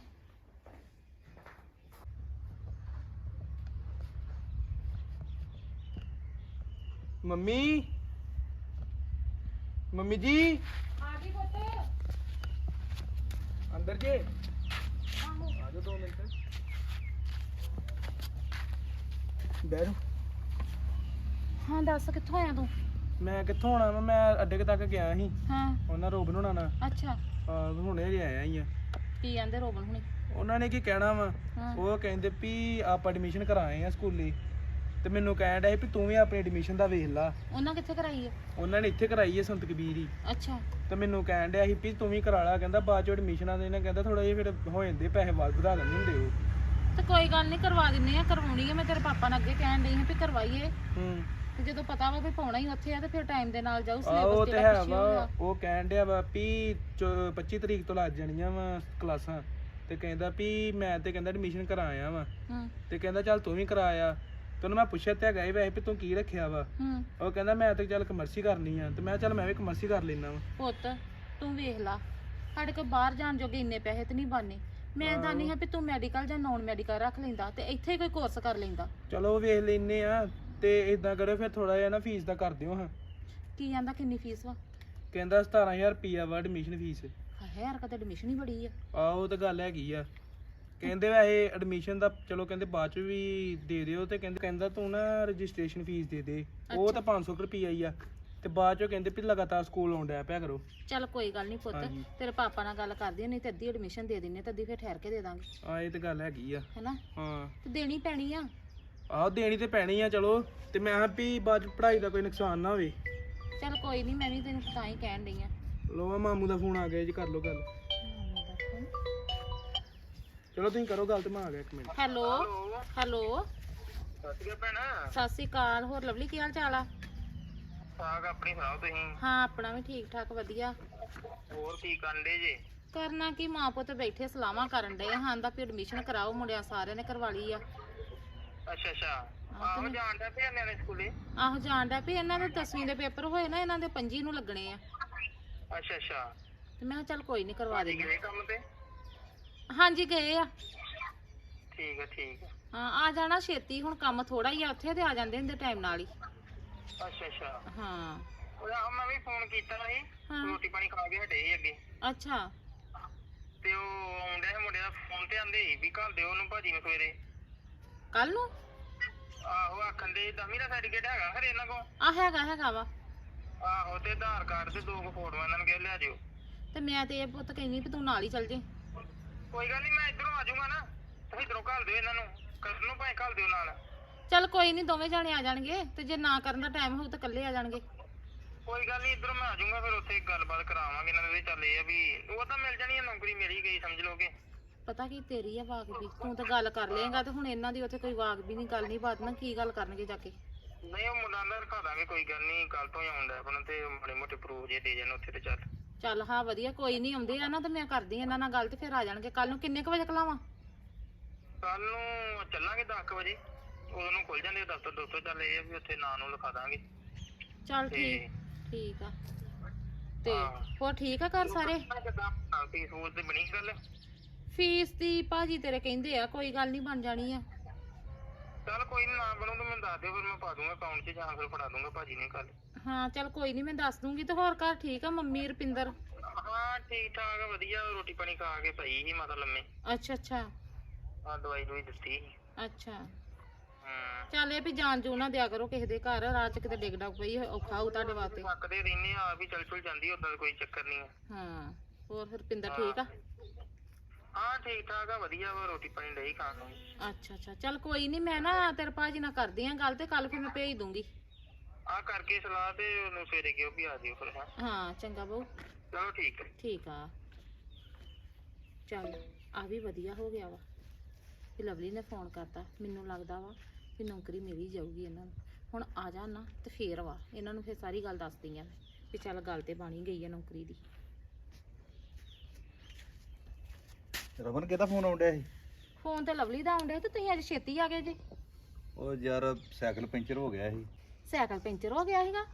ਮੰਮੀ? ਮੰਮੀ ਜੀ? ਆ ਗਈ ਪੁੱਤ। ਅੰਦਰ ਜੇ। ਆ ਜਾਓ ਦੋ ਮਿੰਟ। ਬੈਠੋ ਹਾਂ ਦੱਸ ਕਿੱਥੋਂ ਆਇਆ ਤੂੰ? ਮੈਂ ਕਿੱਥੋਂ ਆਣਾ ਮੈਂ ਅੱਡੇ ਕੁ ਤੱਕ ਗਿਆ ਸੀ। ਹਾਂ। ਉਹਨਾਂ ਰੋਬਨ ਹੋਣਾ ਨਾਲ। ਅੱਛਾ। ਆ, ਹੁਣੇ ਜੇ ਆਇਆ ਹੀ ਆ। ਕੀ ਕਹਿੰਦੇ ਰੋਬਨ ਹੁਣੀ? ਉਹਨਾਂ ਨੇ ਕੀ ਕਹਿਣਾ ਵਾ? ਹਾਂ। ਉਹ ਕਹਿੰਦੇ ਵੀ ਆਪ ਐਡਮਿਸ਼ਨ ਕਰਾਏ ਆ ਸਕੂਲੇ। ਤੇ ਮੈਨੂੰ ਕਹਿਣ ਡਿਆ ਸੀ ਵੀ ਤੂੰ ਵੀ ਆਪਣੀ ਐਡਮਿਸ਼ਨ ਦਾ ਵੇਖ ਲਾ। ਉਹਨਾਂ ਕਿੱਥੇ ਕਰਾਈ ਹੈ ਉਹਨਾਂ ਨੇ ਇੱਥੇ ਕਰਾਈ ਹੈ ਸੰਤ ਕਬੀਰ ਹੀ। ਅੱਛਾ। ਤੇ ਮੈਨੂੰ ਕਹਿਣ ਡਿਆ ਸੀ ਵੀ ਤੂੰ ਵੀ ਕਰਾ ਲਾ। ਕਹਿੰਦਾ ਬਾਅਦ ਚ ਐਡਮਿਸ਼ਨਾਂ ਦੇ ਨੇ ਕਹਿੰਦਾ ਥੋੜਾ ਜਿਹਾ ਫਿਰ ਹੋ ਜਾਂਦੇ ਪੈਸੇ ਵੱਧ ਵਧਾ ਦਿੰਦੇ ਹੁੰਦੇ ਉਹ। ਤੇ ਕੋਈ ਗੱਲ ਨਹੀਂ ਕਰਵਾ ਦਿੰਨੇ ਆ। ਕਰਵਾਉਣੀ ਹੈ ਮੈਂ ਤੇਰੇ ਪਾਪਾ ਨਾਲ ਅੱਗੇ ਕਹਿਣ ਡਈ ਹਾਂ ਵੀ ਕਰਵਾਈਏ। ਹੂੰ। ਤੇ ਜਦੋਂ ਪਤਾ ਵਾ ਵੀ ਪਾਉਣਾ ਹੀ ਉੱਥੇ ਆ ਤੇ ਫਿਰ ਟਾਈਮ ਦੇ ਨਾਲ ਜਾਊ ਆਹ ਉਹ ਸਿਲੇਬਸ ਤੇ ਜਿਹੜਾ ਹੈ ਪਿੱਛੇ ਵਾ ਹੋਇਆ ਉਹ ਕਹਿਣ ਡਿਆ ਵਾ ਵੀ ਚੌ- 25 ਤਰੀਕ ਤੋਂ ਲੱਗ ਜਾਣੀਆਂ ਵਾ ਕਲਾਸਾਂ। ਤੇ ਕਹਿੰਦਾ ਵੀ ਮੈਂ ਤੇ ਕਹਿੰਦਾ ਐਡਮਿਸ਼ਨ ਕਰਾਇਆ ਵਾ। ਹੂੰ। ਤੇ ਕਹਿੰਦਾ ਚੱਲ ਤੂੰ ਵੀ ਕਰਾਇਆ ਤੇ ਉਹਨੂੰ ਮੈਂ ਪੁੱਛਿਆ ਤੇ ਹੈਗਾ ਹੀ ਵੈਸੇ ਵੀ ਤੂੰ ਕੀ ਰੱਖਿਆ ਵਾ। ਹੂੰ। ਉਹ ਕਹਿੰਦਾ ਮੈਂ ਤੇ ਚੱਲ ਕਮਰਸੀ ਕਰਨੀ ਆ। ਤੇ ਮੈਂ ਕਿਹਾ ਚੱਲ ਮੈਂ ਵੀ ਕਮਰਸੀ ਕਰ ਲੈਣਾ ਵਾ। ਪੁੱਤ ਤੂੰ ਵੇਖ ਲਾ ਸਾਡੇ ਕੋਲ ਬਾਹਰ ਜਾਣ ਜੋਗੇ ਇੰਨੇ ਪੈਸੇ ਤੇ ਨਹੀਂ ਬਾਨੇ ਮੈਂ ਦਾਨੀ ਹਾਂ ਵੀ ਤੂੰ ਮੈਡੀਕਲ ਜਾਂ ਨਾਨ ਮੈਡੀਕਲ ਰੱਖ ਲੈਂਦਾ ਤੇ ਇੱਥੇ ਹੀ ਕੋਈ ਕੋਰਸ ਕਰ ਲੈਂਦਾ। ਚਲੋ ਵੇਖ ਲੈਨੇ ਆ। ਤੇ ਇਦਾਂ ਕਰੋ ਫਿਰ ਥੋੜਾ ਜਿਹਾ ਨਾ ਫੀਸ ਦਾ ਕਰ ਦਿਓ ਹਾਂ। ਕੀ ਆਂਦਾ ਕਿੰਨੀ ਫੀਸ ਵਾ? ਕਹਿੰਦਾ 17000 ਰੁਪਿਆ ਵਾ ਐਡਮਿਸ਼ਨ ਫੀਸ ਹਾਏ ਯਾਰ ਕਦੇ ਐਡਮਿਸ਼ਨ ਹੀ ਬੜੀ ਆ। ਆ ਉਹ ਤਾਂ ਗੱਲ ਹੈਗੀ ਆ। ਕਹਿੰਦੇ ਵੈਸੇ ਐਡਮਿਸ਼ਨ ਦਾ ਚਲੋ ਕਹਿੰਦੇ ਬਾਅਦ ਚ ਵੀ ਦੇ ਦਿਓ ਤੇ ਕਹਿੰਦੇ ਕਹਿੰਦਾ ਤੂੰ ਨਾ ਰਜਿਸਟ੍ਰੇਸ਼ਨ ਫੀਸ ਦੇ ਦੇ। ਉਹ ਤਾਂ 500 ਰੁਪਿਆ ਹੀ ਆ। ਤੇ ਬਾਅਦ ਚ ਕਹਿੰਦੇ ਵੀ ਲਗਾਤਾਰ ਸਕੂਲ ਡਿਆ ਪਿਆ ਕਰੋ। ਚੱਲ ਕੋਈ ਗੱਲ ਨਹੀਂ ਪੁੱਤ ਹਾਂਜੀ। ਤੇਰੇ ਪਾਪਾ ਨਾਲ ਗੱਲ ਕਰਦੀ ਨਹੀਂ ਤੇ ਅੱਧੀ ਐਡਮਿਸ਼ਨ ਦੇ ਦਿੰਨੇ ਤੇ ਅੱਧੀ ਫਿਰ ਠਹਿਰ ਕੇ ਦੇ ਦਾਂਗੇ। ਆ ਇਹ ਤਾਂ ਗੱਲ ਹੈਗੀ ਆ। ਹੈਨਾ? ਹਾਂ। ਤੇ ਦੇਣੀ ਪੈਣੀ ਆ। ਆਹ ਦੇਣੀ ਤੇ ਪੈਣੀ ਆ ਚਲੋ। ਤੇ ਮੈਂ ਕਿਹਾ ਵੀ ਬਾਅਦ ਚ ਪੜ੍ਹਾਈ ਦਾ ਕੋਈ ਨੁਕਸਾਨ ਨਾ ਹੋਵੇ। ਚੱਲ ਕੋਈ ਨਹੀਂ ਮੈਂ ਵੀ ਤੈਨੂੰ ਤਾਂ ਹੀ ਕਹਿਣ ਡਈ ਆ। ਲੋ ਆ ਮਾਮੂ ਦਾ ਫੋਨ ਆ ਗਿਆ ਜੀ ਕਰ ਲਓ ਗੱਲ। ਚਲੋ ਤੁਸੀਂ ਕਰੋ ਗੱਲ ਤੇ ਮੈਂ ਆ ਗਿਆ ਇੱਕ ਮਿੰਟ। Hello hello. ਸਤਿ ਸ਼੍ਰੀ ਅਕਾਲ ਹੋਰ ਲਵਲੀ ਕੀ ਹਾਲ ਚਾਲ ਆ? ਸਾਗ ਆਪਣੀ ਸੁਣਾਓ ਤੁਸੀਂ? ਹਾਂ ਆਪਣਾ ਵੀ ਠੀਕ ਠਾਕ ਵਧੀਆ। ਹੋਰ ਕੀ ਕਰਨ ਦੇ ਜੇ? ਕਰਨਾ ਕੀ ਮਾਂ ਪੁੱਤ ਬੈਠੇ ਸਲਾਹਾਂ ਕਰਨ ਡਏ ਹਾਂ ਦਾ ਵੀ ਐਡਮਿਸ਼ਨ ਕਰਾਓ ਮੁੰਡਿਆਂ ਸਾਰਿਆਂ ਨੇ ਕਰਵਾ ਲਈ ਆ। ਅੱਛਾ ਅੱਛਾ। ਆਹ ਜਾਣਦਾ ਪਿਆ ਨਿਆਣੇ ਸਕੂਲੇ? ਆਹੋ ਜਾਣਦਾ ਵੀ ਇਹਨਾਂ ਦੇ 10ਵੀਂ ਦੇ ਪੇਪਰ ਹੋਏ ਨਾ ਇਹਨਾਂ ਦੇ 25 ਨੂੰ ਲੱਗਣੇ ਆ। ਅੱਛਾ ਅੱਛਾ। ਤੇ ਮੈਂ ਕਿਹਾ ਚੱਲ ਕੋਈ ਨਹੀਂ ਕਰਵਾ ਭਾਜੀ ਦੇਣੀ ਗਏ ਕੰਮ ਤੇ? ਹਾਂਜੀ ਗਏ ਆ। ਠੀਕ ਆ ਠੀਕ ਆ। ਹਾਂ ਆ ਜਾਣਾ ਛੇਤੀ ਹੁਣ ਕੰਮ ਥੋੜਾ ਹੀ ਆ ਉੱਥੇ ਤੇ ਆ ਜਾਂਦੇ ਹੁੰਦੇ ਟਾਈਮ ਨਾਲ ਹੀ। ਅੱਛਾ ਅੱਛਾ। ਹਾਂ। ਉਹ ਆਹ ਮੈਂ ਵੀ ਫੋਨ ਕੀਤਾ ਸੀ ਹਾਂ। ਰੋਟੀ ਪਾਣੀ ਖਾ ਕੇ ਹਟੇ ਸੀ ਅੱਗੇ। ਅੱਛਾ। ਤੇ ਉਹ ਆਉਂਦਾ ਮੁੰਡੇ ਦਾ ਫੋਨ ਤੇ ਆਂਦੇ ਸੀ ਵੀ ਘੱਲ ਦਿਓ ਉਹਨੂੰ ਭਾਜੀ ਨੂੰ ਸਵੇਰੇ। ਕੱਲ ਨੂੰ? ਆਹੋ ਆਖਣ ਦੇ ਦਸਵੀਂ ਦਾ ਸਰਟੀਫਿਕੇਟ ਹੈਗਾ ਖਰੇ ਇਹਨਾਂ ਕੋਲ। ਆ ਹੈਗਾ ਹੈਗਾ ਵਾ। ਆਹੋ ਤੇ ਆਧਾਰ ਕਾਰਡ ਤੇ ਦੋ ਕੁ ਫੋਟੋਆਂ ਇਹਨਾਂ ਨੂੰ ਕਿਹਾ ਲਿਆ ਜਿਓ ਤੇ ਮੈਂ ਤੇ ਇਹ ਪੁੱਤ ਕਹਿੰਦੀ ਵੀ ਤੂੰ ਨਾਲ ਹੀ ਚੱਲ ਜੇ। ਕੋਈ ਗੱਲ ਨਹੀਂ ਮੈਂ ਇਧਰੋਂ ਆ ਜਾਊਂਗਾ ਨਾ। ਤੁਸੀਂ ਇਧਰੋਂ ਘੱਲ ਦਿਓ ਇਹਨਾਂ ਨੂੰ। ਕਰਨ ਨੂੰ ਭਾਵੇਂ ਘੱਲ ਦਿਓ ਨਾਲ। ਚੱਲ ਕੋਈ ਨਹੀਂ ਦੋਵੇਂ ਜਾਣੇ ਆ ਜਾਣਗੇ ਤੇ ਜੇ ਨਾ ਕਰਨ ਦਾ ਟਾਈਮ ਹੋਊ ਤਾਂ ਇਕੱਲੇ ਆ ਜਾਣਗੇ। ਕੋਈ ਗੱਲ ਨਹੀਂ ਇਧਰੋਂ ਮੈਂ ਆ ਜਾਊਂਗਾ ਫਿਰ ਉੱਥੇ ਗੱਲਬਾਤ ਕਰਾਵਾਂਗੇ ਇਹਨਾਂ ਦੇ। ਚੱਲ ਇਹ ਆ ਵੀ ਉਹ ਤਾਂ ਮਿਲ ਜਾਣੀ ਹੈ ਨੌਕਰੀ ਮਿਲ ਗਈ ਸਮਝ ਲੋਗੇ ਪਤਾ ਕੀ ਤੇਰੀ ਆ ਵਾਕ ਵੀ। ਤੂੰ ਤਾਂ ਗੱਲ ਕਰ ਲਏਗਾ ਤੇ ਹੁਣ ਇਹਨਾਂ ਦੀ ਉੱਥੇ ਕੋਈ ਵਾਕ ਵੀ ਨਹੀਂ ਗੱਲ ਨਹੀਂ ਬਾਤ ਨਾ ਕੀ ਗੱਲ ਕਰਨਗੇ ਜਾ ਕੇ? ਨਹੀਂ ਉਹ ਮੁੰਡਾ ਦਾ ਰਖਾ ਦਾਂਗੇ ਕੋਈ ਗੱਲ ਨਹੀਂ ਕੱਲ ਤੋਂ ਹੀ ਆਉਂਦਾ ਆਪਣਾ ਤੇ ਮਾੜੇ ਮੋਟੇ ਪ੍ਰੂਫ ਜੇ ਦੇ ਜਾਣ ਉੱਥੇ ਤੇ ਚੱਲ। ਚੱਲ ਹਾਂ ਵਧੀਆ ਕੋਈ ਨਹੀਂ ਆਉਂਦੇ ਆ ਨਾ ਤੇ ਮੈਂ ਕਰਦੀ ਇਹਨਾਂ ਨਾਲ ਗੱਲ ਤੇ ਫਿਰ ਆ ਜਾਣਗੇ। ਕੱਲ ਨੂੰ ਕਿੰਨੇ ਕੁ ਵਜੇ ਕਲਾਵਾਂ ਕੱਲ ਨੂੰ ਚੱਲਾਂਗੇ 10 ਵਜੇ। ਉਦੋਂ ਨੂੰ ਖੁੱਲ ਜਾਂਦੇ ਦਫ਼ਤਰ ਦੋਸਤੋ ਚੱਲ ਇਹ ਆ ਵੀ ਉੱਥੇ ਨਾਂ ਨੂੰ ਲਿਖਾ ਦਾਂਗੇ। ਚੱਲ ਤੇ ਠੀਕ ਠੀਕ ਆ। ਤੇ ਹਾਂ। ਹੋਰ ਠੀਕ ਆ ਘਰ ਸਾਰੇ? ਫੀਸ ਫੂਸ ਤੇ ਬਣੀ ਗੱਲ? ਫੀਸ ਦੀ ਭਾਜੀ ਤੇਰੇ ਕਹਿੰਦੇ ਆ ਕੋਈ ਗੱਲ ਨਹੀਂ ਬਣ ਜਾਣੀ ਆ। ਚੱਲ ਕੋਈ ਨੀ ਨਾ ਬਣੂ ਤਾਂ ਮੈਨੂੰ ਦੱਸ ਦਿਓ ਫਿਰ ਮੈਂ ਪਾ ਦੂੰਗਾ ਅਕਾਊਂਟ 'ਚ ਜਾਂ ਫਿਰ ਫੜਾ ਦੂੰਗਾ ਭਾਜੀ ਨੇ ਕੱਲ ਹਾਂ ਚੱਲ ਕੋਈ ਨਹੀਂ ਮੈਂ ਦੱਸ ਦੂੰਗੀ ਤੇ ਹੋਰ ਘਰ ਠੀਕ ਆ ਮੰਮੀ ਰਪਿੰਦਰ? ਹਾਂ ਠੀਕ ਠਾਕ ਆ, ਵਧੀਆ ਰੋਟੀ ਪਾਣੀ ਖਾ ਕੇ ਪਈ ਸੀ ਮਾਤਾ ਲੰਮੇ। ਅੱਛਾ ਅੱਛਾ। ਆ ਦਵਾਈ ਦਵਾਈ ਦਿੱਤੀ ਸੀ। ਅੱਛਾ। ਹਾਂ। ਚੱਲ ਇਹ ਵੀ ਜਾਣ ਜੂ ਨਾ ਦਿਆ ਕਰੋ ਕਿਸੇ ਦੇ ਘਰ ਰਾਤ ਚ ਕਿਤੇ ਡਿੱਗ ਡੱਗ ਪਈ ਔਖਾ ਹੋਊ ਤੁਹਾਡੇ ਵਾਸਤੇ। ਥੱਕਦੇ ਰਹਿੰਦੇ ਆ ਵੀ ਚੱਲ ਚੁਲ ਜਾਂਦੀ ਉਦਾਂ ਕੋਈ ਚੱਕਰ ਨਹੀਂ ਹਾਂ ਹੋਰ ਫਿਰ ਰਪਿੰਦਰ ਠੀਕ ਆ? ਹਾਂ ਠੀਕ ਠਾਕ ਆ ਵਧੀਆ ਵਾ ਰੋਟੀ ਪਾਣੀ ਲਈ ਖਾਣ ਨੂੰ ਅੱਛਾ ਅੱਛਾ। ਚੱਲ ਕੋਈ ਨਹੀਂ ਮੈਂ ਨਾ ਤੇਰੇ ਭਾਜੀ ਨਾਲ ਕਰਦੀ ਆ ਗੱਲ ਤੇ ਕੱਲ ਫਿਰ ਮੈਂ ਭੇਜ ਦੂੰਗੀ। ਆ ਕਰਕੇ ਸਲਾਹ ਤੇ ਉਹਨੂੰ ਸਵੇਰੇ ਕਿਹਾ ਵੀ ਆ ਜਿਓ ਫਿਰ ਹਾਂ। ਹਾਂ ਚੰਗਾ ਬਹੂ। ਚਲੋ ਠੀਕ ਹੈ ਠੀਕ ਆ। ਚੱਲ ਆ ਵੀ ਵਧੀਆ ਹੋ ਗਿਆ ਵਾ। ਕਿ ਲਵਲੀ ਨੇ ਫੋਨ ਕਰਤਾ ਮੈਨੂੰ ਲੱਗਦਾ ਵਾ ਕਿ ਨੌਕਰੀ ਮਿਲ ਹੀ ਜਾਊਗੀ ਇਹਨਾਂ ਨੂੰ। ਹੁਣ ਆ ਜਾ ਨਾ ਤੇ ਫੇਰ ਵਾ ਇਹਨਾਂ ਨੂੰ ਫੇਰ ਸਾਰੀ ਗੱਲ ਦੱਸਦੀ ਆ ਵੀ ਚੱਲ ਗੱਲ ਤੇ ਬਣੀ ਗਈ ਆ ਨੌਕਰੀ ਦੀ। ਰਮਨ ਕਿਹਦਾ ਫੋਨ ਆਉਂਦਿਆ ਸੀ? ਫੋਨ ਤੇ ਲਵਲੀ ਦਾ ਆਉਂਦੇ ਤੇ ਤੁਸੀਂ ਅੱਜ ਛੇਤੀ ਆ ਗਏ ਜੀ। ਉਹ ਯਾਰ ਸਾਈਕਲ ਪੈਂਚਰ ਹੋ ਗਿਆ ਸੀ। ਸਾਈਕਲ ਪੈਂਚਰ ਹੋ ਗਿਆ ਸੀਗਾ।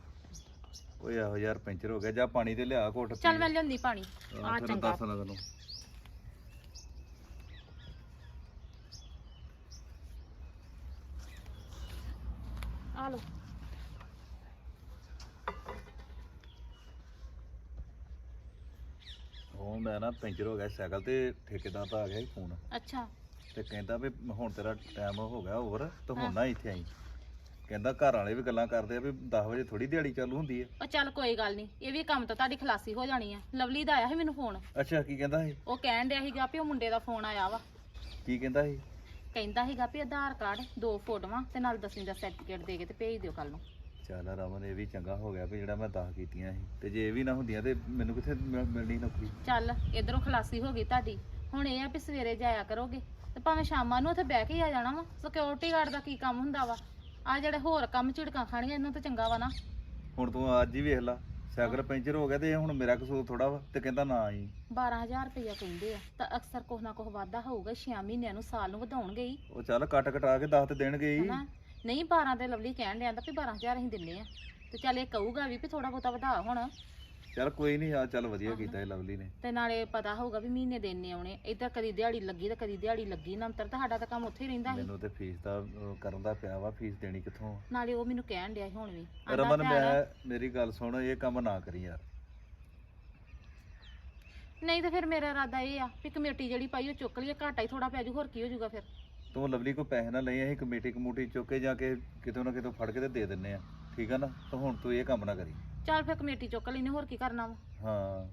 ਉਹ ਆਹੋ ਯਾਰ ਪੈਂਚਰ ਹੋ ਗਿਆ ਜਾ ਪਾਣੀ ਤੇ ਲਿਆ ਘੁੱਟ ਚੱਲ। ਮੈਂ ਲਿਆਂਦੀ ਪਾਣੀ। ਆ ਫਿਰ ਚੰਗਾ। ਦੱਸਣਾ ਤੈਨੂੰ। ਆ ਲੋ ਉਹ ਮੈਂ ਨਾ ਪੈਂਚਰ ਹੋ ਗਿਆ ਸਾਈਕਲ ਤੇ ਠੇਕੇਦਾਰ ਦਾ ਆ ਗਿਆ ਸੀ ਫੋਨ। ਅੱਛਾ। ਤੇ ਕਹਿੰਦਾ ਵੀ ਹੁਣ ਤੇਰਾ ਟਾਈਮ ਹੋ ਗਿਆ ਓਵਰ ਤੇ ਹੁਣ ਨਾ ਇੱਥੇ ਆਈ। ਕਹਿੰਦਾ ਘਰ ਵਾਲੇ ਵੀ ਗੱਲਾਂ ਕਰਦੇ ਆ ਵੀ 10 ਵਜੇ ਥੋੜੀ ਦਿਹਾੜੀ ਚਾਲੂ ਹੁੰਦੀ ਹੈ ਉਹ ਚੱਲ ਕੋਈ ਗੱਲ ਨਹੀਂ ਇਹ ਵੀ ਕੰਮ ਤਾਂ ਤੁਹਾਡੀ ਖਲਾਸੀ ਹੋ ਜਾਣੀ ਆ। ਲਵਲੀ ਦਾ ਆਇਆ ਸੀ ਮੈਨੂੰ ਫੋਨ। ਅੱਛਾ ਕੀ ਕਹਿੰਦਾ ਸੀ? ਉਹ ਕਹਿਣ ਡਿਆ ਸੀਗਾ ਵੀ ਉਹ ਮੁੰਡੇ ਦਾ ਫੋਨ ਆਇਆ ਵਾ। ਕੀ ਕਹਿੰਦਾ ਸੀ? ਕਹਿੰਦਾ ਸੀਗਾ ਵੀ ਆਧਾਰ ਕਾਰਡ ਦੋ ਫੋਟੋਆਂ ਤੇ ਨਾਲ ਦਸਵੀਂ ਦਾ ਸਰਟੀਫਿਕੇਟ ਦੇ ਕੇ ਤੇ ਭੇਜ ਦਿਓ ਕੱਲ ਨੂੰ। ਚੱਲ ਰਮਨ ਇਹ ਵੀ ਚੰਗਾ ਹੋ ਗਿਆ ਵੀ ਜਿਹੜਾ ਮੈਂ 10 ਕੀਤੀਆਂ ਸੀ। ਤੇ ਜੇ ਇਹ ਵੀ ਨਾ ਹੁੰਦੀਆਂ ਤੇ ਮੈਨੂੰ ਕਿੱਥੇ ਮਿਲ- ਮਿਲਣੀ ਨੌਕਰੀ? ਚੱਲ ਇਧਰੋਂ ਖਲਾਸੀ ਹੋ ਗਈ ਤੁਹਾਡੀ। ਹੁਣ ਇਹ ਆ ਵੀ ਸਵੇਰੇ ਜਾਇਆ ਕਰੋਗੇ। ਤੇ ਭਾਵੇਂ ਸ਼ਾਮਾਂ ਨੂੰ ਉੱਥੇ ਬਹਿ ਕੇ ਹੀ ਆ ਜਾਣਾ ਵਾ। ਸਿਕਿਉਰਿਟੀ ਗਾਰਡ ਦਾ ਕੀ ਕੰਮ ਹੁੰਦਾ ਵਾ? ਆ ਜਿਹੜੇ ਹੋਰ ਕੰਮ ਝਿੜਕਾਂ ਖਾਣੀਆਂ ਇਹਨਾਂ ਤੋਂ ਚੰਗਾ ਵਾ ਨਾ। ਹੁਣ ਤੂੰ ਅੱਜ ਹੀ ਵੇਖ ਲਾ ਸਾਈਕਲ ਪੈਂਚਰ ਹੋ ਗਿਆ ਤੇ ਇਹ ਹੁਣ ਮੇਰਾ ਕਸੂਰ ਥੋੜਾ ਵਾ ਤੇ ਕਹਿੰਦਾ ਨਾ ਆਈ। 12000 ਰੁਪਇਆ ਕਹਿੰਦੇ ਆ। ਤਾਂ ਅਕਸਰ ਕੁਛ ਨਾ ਕੁਛ ਵਾਧਾ ਹੋਊਗਾ 6 ਮਹੀਨਿਆਂ ਨੂੰ ਸਾਲ ਨੂੰ ਵਧਾਉਣਗੇ ਹੀ। ਉਹ ਚੱਲ ਕੱਟ ਕਟਾ ਕੇ 10 ਤੇ ਦੇਣਗੇ ਹੀ। ਹਨਾ? ਨਹੀਂ 12 ਦੇ ਲਵਲੀ ਕਹਿਣ ਤਾਂ ਵੀ 12000 ਅਸੀਂ ਦਿੰਨੇ ਆ। ਤੇ ਚੱਲ ਇਹ ਕਹੂਗਾ ਵੀ ਵੀ ਥੋੜਾ ਬਹੁਤਾ ਵਧਾ ਹੁਣ। ਚੱਲ ਕੋਈ ਨਹੀਂ ਆ ਚੱਲ ਵਧੀਆ ਕੀਤਾ ਇਹ ਲਵਲੀ ਨੇ। ਤੇ ਨਾਲੇ ਪਤਾ ਹੋਊਗਾ ਵੀ ਮਹੀਨੇ ਦੇਣੇ ਆਉਣੇ। ਇੱਧਰ ਕਦੀ ਦਿਹਾੜੀ ਲੱਗੀ ਤੇ ਕਦੀ ਦਿਹਾੜੀ ਲੱਗੀ। ਨਾ ਅੰਤਰ ਤੁਹਾਡਾ ਤਾਂ ਕੰਮ ਉੱਥੇ ਹੀ ਰਹਿੰਦਾ ਸੀ। ਮੈਨੂੰ ਤੇ ਫੀਸ ਦਾ ਅਹ, ਕਰਨ ਦਾ ਪਿਆ ਵਾ ਫੀਸ ਦੇਣੀ ਕਿੱਥੋਂ? ਨਾਲੇ ਉਹ ਮੈਨੂੰ ਕਹਿਣ ਡਿਆ ਸੀ ਹੁਣ ਵੀ। ਆਂਦਾ ਰਮਨ ਭੈਣ, ਮੈਂ ਮੇਰੀ ਗੱਲ ਸੁਣ ਇਹ ਕੰਮ ਨਾ ਕਰੀ ਯਾਰ। ਨਹੀਂ ਤੇ ਫਿਰ ਮੇਰਾ ਇਰਾਦਾ ਇਹ ਆ ਵੀ ਕਮੇਟੀ ਜਿਹੜੀ ਪਾਈ ਉਹ ਚੁੱਕ ਲਈਏ ਘਾਟਾ ਹੀ ਥੋੜਾ ਪੈ ਜੂ ਹੋਰ ਕੀ ਹੋ ਜਾਊਗਾ ਫਿਰ? ਤੂੰ ਲਵਲੀ ਕੋ ਪੈਸੇ ਨਾ ਲਈ ਅਸੀਂ ਕਮੇਟੀ ਕਮੂਟੀ ਚੁੱਕ ਕੇ ਜਾ ਕੇ ਕਿਤੋਂ ਨਾ ਕਿਤੋਂ ਫੜ ਕੇ ਤੇ ਦੇ ਦਿੰਨੇ ਆ। ਠੀਕ ਆ ਨਾ? ਤਾਂ ਹੁਣ ਤੂੰ ਇਹ ਕੰਮ ਨਾ ਕਰੀ। ਚੱਲ ਫਿਰ ਕਮੇਟੀ ਚੁੱਕ ਲੈਨੇ ਹੋਰ ਕੀ ਕਰਨਾ ਵਾ? ਹਾਂ।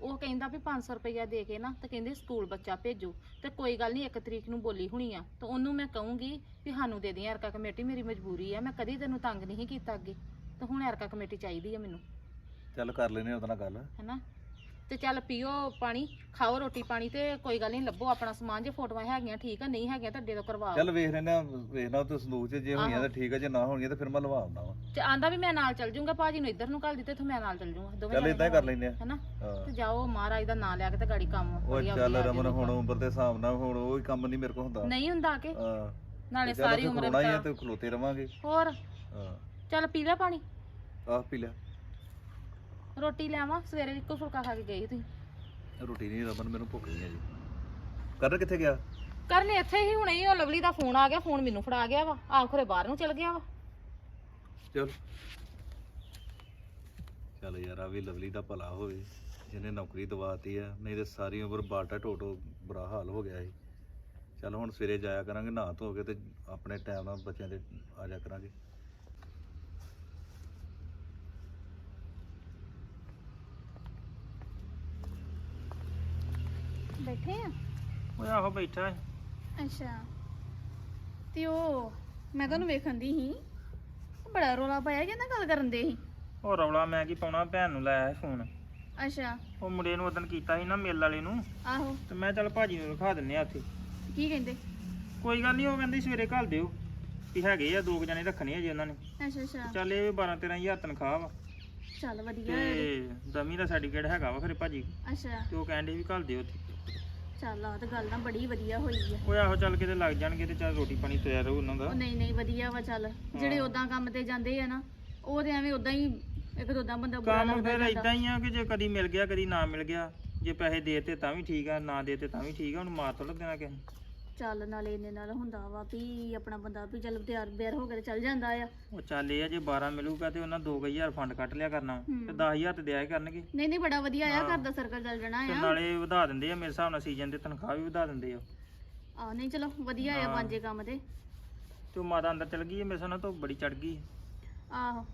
ਉਹ ਕਹਿੰਦਾ ਵੀ 500 ਰੁਪਇਆ ਦੇ ਕੇ ਨਾ ਤੇ ਕਹਿੰਦੇ ਸਕੂਲ ਬੱਚਾ ਭੇਜੋ। ਤੇ ਕੋਈ ਗੱਲ ਨਹੀਂ ਇੱਕ ਤਰੀਕ ਨੂੰ ਬੋਲੀ ਹੋਣੀ ਆ। ਤੇ ਉਹਨੂੰ ਮੈਂ ਕਹੂੰਗੀ ਵੀ ਸਾਨੂੰ ਦੇ ਦੇ ਅਰਕਾ ਕਮੇਟੀ ਮੇਰੀ ਮਜਬੂਰੀ ਆ। ਮੈਂ ਕਦੀ ਤੈਨੂੰ ਤੰਗ ਨਹੀਂ ਕੀਤਾ ਅੱਗੇ। ਤੇ ਹੁਣ ਅਰਕਾ ਕਮੇਟੀ ਚਾਹੀਦੀ ਆ ਮੈਨੂੰ। ਚੱਲ ਕਰ ਲੈਨੇ ਉਹਦੇ ਨਾਲ ਗੱਲ। ਹੈਨਾ? ਤੇ ਚੱਲ ਪੀਓ ਪਾਣੀ ਖਾਓ ਰੋਟੀ ਪਾਣੀ ਤੇ ਕੋਈ ਗੱਲ ਨਹੀਂ ਲੱਭੋ ਆਪਣਾ ਸਮਾਨ ਜੇ ਫੋਟੋਆਂ ਹੈਗੀਆਂ ਠੀਕ ਆ ਨਹੀਂ ਹੈਗੀਆਂ ਤਾਂ ਅੱਡੇ ਤੋਂ ਕਰਵਾਓ ਚੱਲ ਵੇਖ ਲੈਨੇ ਆ ਵੇਖਣਾ ਤੂੰ ਸੰਦੂਕ 'ਚ ਜੇ ਹੋਈਆਂ। ਤਾਂ ਠੀਕ ਆ ਜੇ ਨਾ ਹੋਣੀਆਂ ਤਾਂ ਫਿਰ ਮੈਂ ਲਵਾ ਆਉਂਦਾ ਵਾ। ਤੇ ਆਂਦਾ ਵੀ ਮੈਂ ਨਾਲ ਚੱਲ ਜੂੰਗਾ ਭਾਜੀ ਨੂੰ ਇੱਧਰ ਨੂੰ ਘੱਲ ਦਿੱਤੇ ਤੇ ਮੈਂ ਨਾਲ ਚੱਲ ਜੂੰਗਾ ਦੋਵੇਂ ਚੱਲ ਜਾਣੇ ਇਦਾਂ ਹੀ ਕਰ ਲੈਨੇ ਆ ਹੈਨਾ? ਹਾਂ। ਤੇ ਜਾਓ ਮਹਾਰਾਜ ਦਾ ਨਾਮ ਲਿਆ ਕੇ ਤੇ ਗਾੜੀ ਕੰਮ ਉਹ ਵਧੀਆ ਚੱਲ ਵਧੀਆ ਰਮਨ ਹੁਣ। ਉਮਰ ਦੇ ਹਿਸਾਬ ਨਾਲ ਹੁਣ ਉਹ ਹੀ ਕੰਮ ਨਹੀਂ ਮੇਰੇ ਕੋਲ ਹੁੰਦਾ। ਨਹੀਂ ਹੁੰਦਾ ਕਿ? ਹਾਂ। ਨਾਲੇ ਸਾਰੀ ਉਮਰ ਹੀ ਆ ਬਤਾ- ਤੇ ਖਲੋਤੇ ਰਵਾਂਗੇ। ਹੋਰ? ਹਾਂ। ਚੱਲ ਪੀ ਲੈ ਪਾਣੀ? ਆਹ ਪੀ ਲਿਆ। ਰੋਟੀ ਲਿਆਵਾਂ ਸਵੇਰੇ ਇੱਕੋ ਫੁਲਕਾ ਖਾ ਕੇ ਗਈ ਤੁਸੀਂ। ਰੋਟੀ ਨਹੀਂ ਰਮਨ ਮੈਨੂੰ ਭੁੱਖ ਨਹੀਂ ਹੈ ਜੀ ਕਰਨ ਕਿੱਥੇ ਗਿਆ? ਕਰਨ ਇੱਥੇ ਹੀ ਹੁਣੇ ਹੀ ਉਹ ਲਵਲੀ ਦਾ ਫੋਨ ਆ ਗਿਆ ਫੋਨ ਮੈਨੂੰ ਫੜਾ ਗਿਆ ਵਾ। ਆਖਰੇ ਬਾਹਰ ਨੂੰ ਚਲ ਗਿਆ ਵਾ। ਚਲ। ਚੱਲ ਯਾਰ ਆ ਵੀ ਲਵਲੀ ਦਾ ਭਲਾ ਹੋਵੇ। ਜਿਹਨੇ ਨੌਕਰੀ ਦਵਾਤੀ ਆ ਨਹੀਂ ਤੇ ਸਾਰੀ ਉਮਰ ਬਾਟਾ ਟੋਟੋ ਬੁਰਾ ਹਾਲ ਹੋ ਗਿਆ ਸੀ। ਚੱਲ ਹੁਣ ਸਵੇਰੇ ਜਾਇਆ ਕਰਾਂਗੇ ਨਹਾ ਧੋ ਕੇ ਤੇ ਆਪਣੇ ਟਾਈਮ ਨਾਲ ਬੱਚਿਆਂ ਦੇ ਆ ਜਾ ਕਰਾਂਗੇ। ਬੈਠੇ ਆ? ਓਏ ਆਹੋ ਬੈਠਾ ਸੀ। ਅੱਛਾ। ਤੇ ਉਹ ਮੈਂ ਤੁਹਾਨੂੰ ਵੇਖਣ ਦੀ ਸੀ। ਬੜਾ ਰੋਲਾ ਪਾਇਆ ਕਿ ਨਾ ਗੱਲ ਕਰਨ ਦੇ ਸੀ। ਉਹ ਰੌਲਾ ਮੈਂ ਕੀ ਪਾਉਣਾ ਭੈਣ ਨੂੰ ਲਾਇਆ ਫੋਨ। ਅੱਛਾ। ਉਹ ਮੁੰਡੇ ਨੂੰ ਉਦੋਂ ਕੀਤਾ ਸੀ ਨਾ ਮੇਲ ਵਾਲੇ ਨੂੰ। ਆਹੋ। ਤੇ ਮੈਂ ਚੱਲ ਭਾਜੀ ਨੂੰ ਵਿਖਾ ਦਿੰਨੇ ਆ ਉੱਥੇ। ਕੀ ਕਹਿੰਦੇ? ਕੋਈ ਗੱਲ ਨਹੀਂ ਉਹ ਕਹਿੰਦੇ ਸਵੇਰੇ ਘੱਲ ਦਿਓ। ਵੀ ਹੈਗੇ ਆ ਦੋ ਕੁ ਜਣੇ ਰੱਖਣੇ ਆ ਜੀ ਉਹਨਾਂ ਨੇ। ਅੱਛਾ ਅੱਛਾ। ਚੱਲ ਇਹ 12 13000 ਤਨਖਾਹ ਵਾ। ਚੱਲ ਵਧੀਆ ਹੈ। ਤੇ ਦਮੀ ਦਾ ਸਰਟੀਫਿਕੇਟ ਹੈਗਾ ਵਾ ਫਿਰ ਭਾਜੀ। ਅੱਛਾ। ਤੇ ਉਹ ਕਹਿੰਦੇ ਵੀ ਘੱਲ ਦਿਓ ਉੱਥੇ। ਚੱਲ ਆ ਤਾਂ ਗੱਲ ਨਾ ਬੜੀ ਵਧੀਆ ਹੋਈ ਆ। ਉਹ ਆਹੋ ਚੱਲ ਕਿਤੇ ਲੱਗ ਜਾਣਗੇ ਤੇ ਚੱਲ ਰੋਟੀ ਪਾਣੀ ਤਿਆਰ ਰਹੂ ਉਹਨਾਂ ਦਾ। ਉਹ ਨਹੀਂ ਨਹੀਂ ਵਧੀਆ ਵਾ ਚੱਲ। ਜਿਹੜੇ ਉਦਾਂ ਕੰਮ ਤੇ ਜਾਂਦੇ ਆ ਨਾ ਉਹ ਤੇ ਐਵੇਂ ਉਦਾਂ ਹੀ ਇੱਕ ਦੋ ਉਦਾਂ ਬੰਦਾ ਬੁਰਾ ਕੰਮ ਲੱਗਦਾ ਫਿਰ ਜਾਂਦਾ। ਇਦਾਂ ਹੀ ਆ ਕਿ ਜੇ ਕਦੀ ਮਿਲ ਗਿਆ ਕਦੀ ਨਾ ਮਿਲ ਗਿਆ। ਜੇ ਪੈਸੇ ਦੇਤੇ ਤਾਂ ਵੀ ਠੀਕ ਆ ਨਾ ਦੇਤੇ ਤਾਂ ਵੀ ਠੀਕ ਆ ਹੁਣ ਮਾਰ ਤੋਂ ਲੱਗਣਾ ਕਿਸੇ ਨੂੰ। ਚੱਲ ਨਾਲੇ ਇੰਨੇ ਨਾਲ ਹੁੰਦਾ ਵਾ ਵੀ ਆਪਣਾ ਬੰਦਾ ਵੀ ਚੱਲ ਤਿਆਰ ਬਿਆਰ ਹੋ ਕੇ ਤੇ ਚੱਲ ਜਾਂਦਾ ਆ। ਉਹ ਚੱਲ ਇਹ ਆ ਜੇ 12 ਮਿਲੂਗਾ ਤੇ ਉਹਨਾਂ 2000 ਫੰਡ ਕੱਟ ਲਿਆ ਕਰਨਾ ਹੂੰ। ਤੇ 10000 ਤੇ ਦਿਆ ਕਰਨਗੇ। ਨਹੀਂ ਨਹੀਂ ਬੜਾ ਵਧੀਆ ਆ ਹਾਂ। ਘਰ ਦਾ ਸਰਕਲ ਚੱਲ ਜਾਣਾ ਤੇ ਆ। ਨਾਲੇ ਵਧਾ ਦਿੰਦੇ ਆ ਮੇਰੇ ਹਿਸਾਬ ਨਾਲ ਸੀਜ਼ਨ ਦੇ ਤਨਖਾਹ ਵੀ ਵਧਾ ਦਿੰਦੇ ਆ। ਆ ਨਹੀਂ ਚਲੋ ਵਧੀਆ ਆ ਹਾਂ। ਪੰਜੇ ਕੰਮ ਤੇ। ਤੇ ਉਹ ਮਾਤਾ ਅੰਦਰ ਚਲ ਗਈ ਹੈ ਮੇਰੇ ਹਿਸਾਬ ਨਾਲ ਤਾਂ ਬੜੀ ਚੜ ਗਈ ਆਹੋ।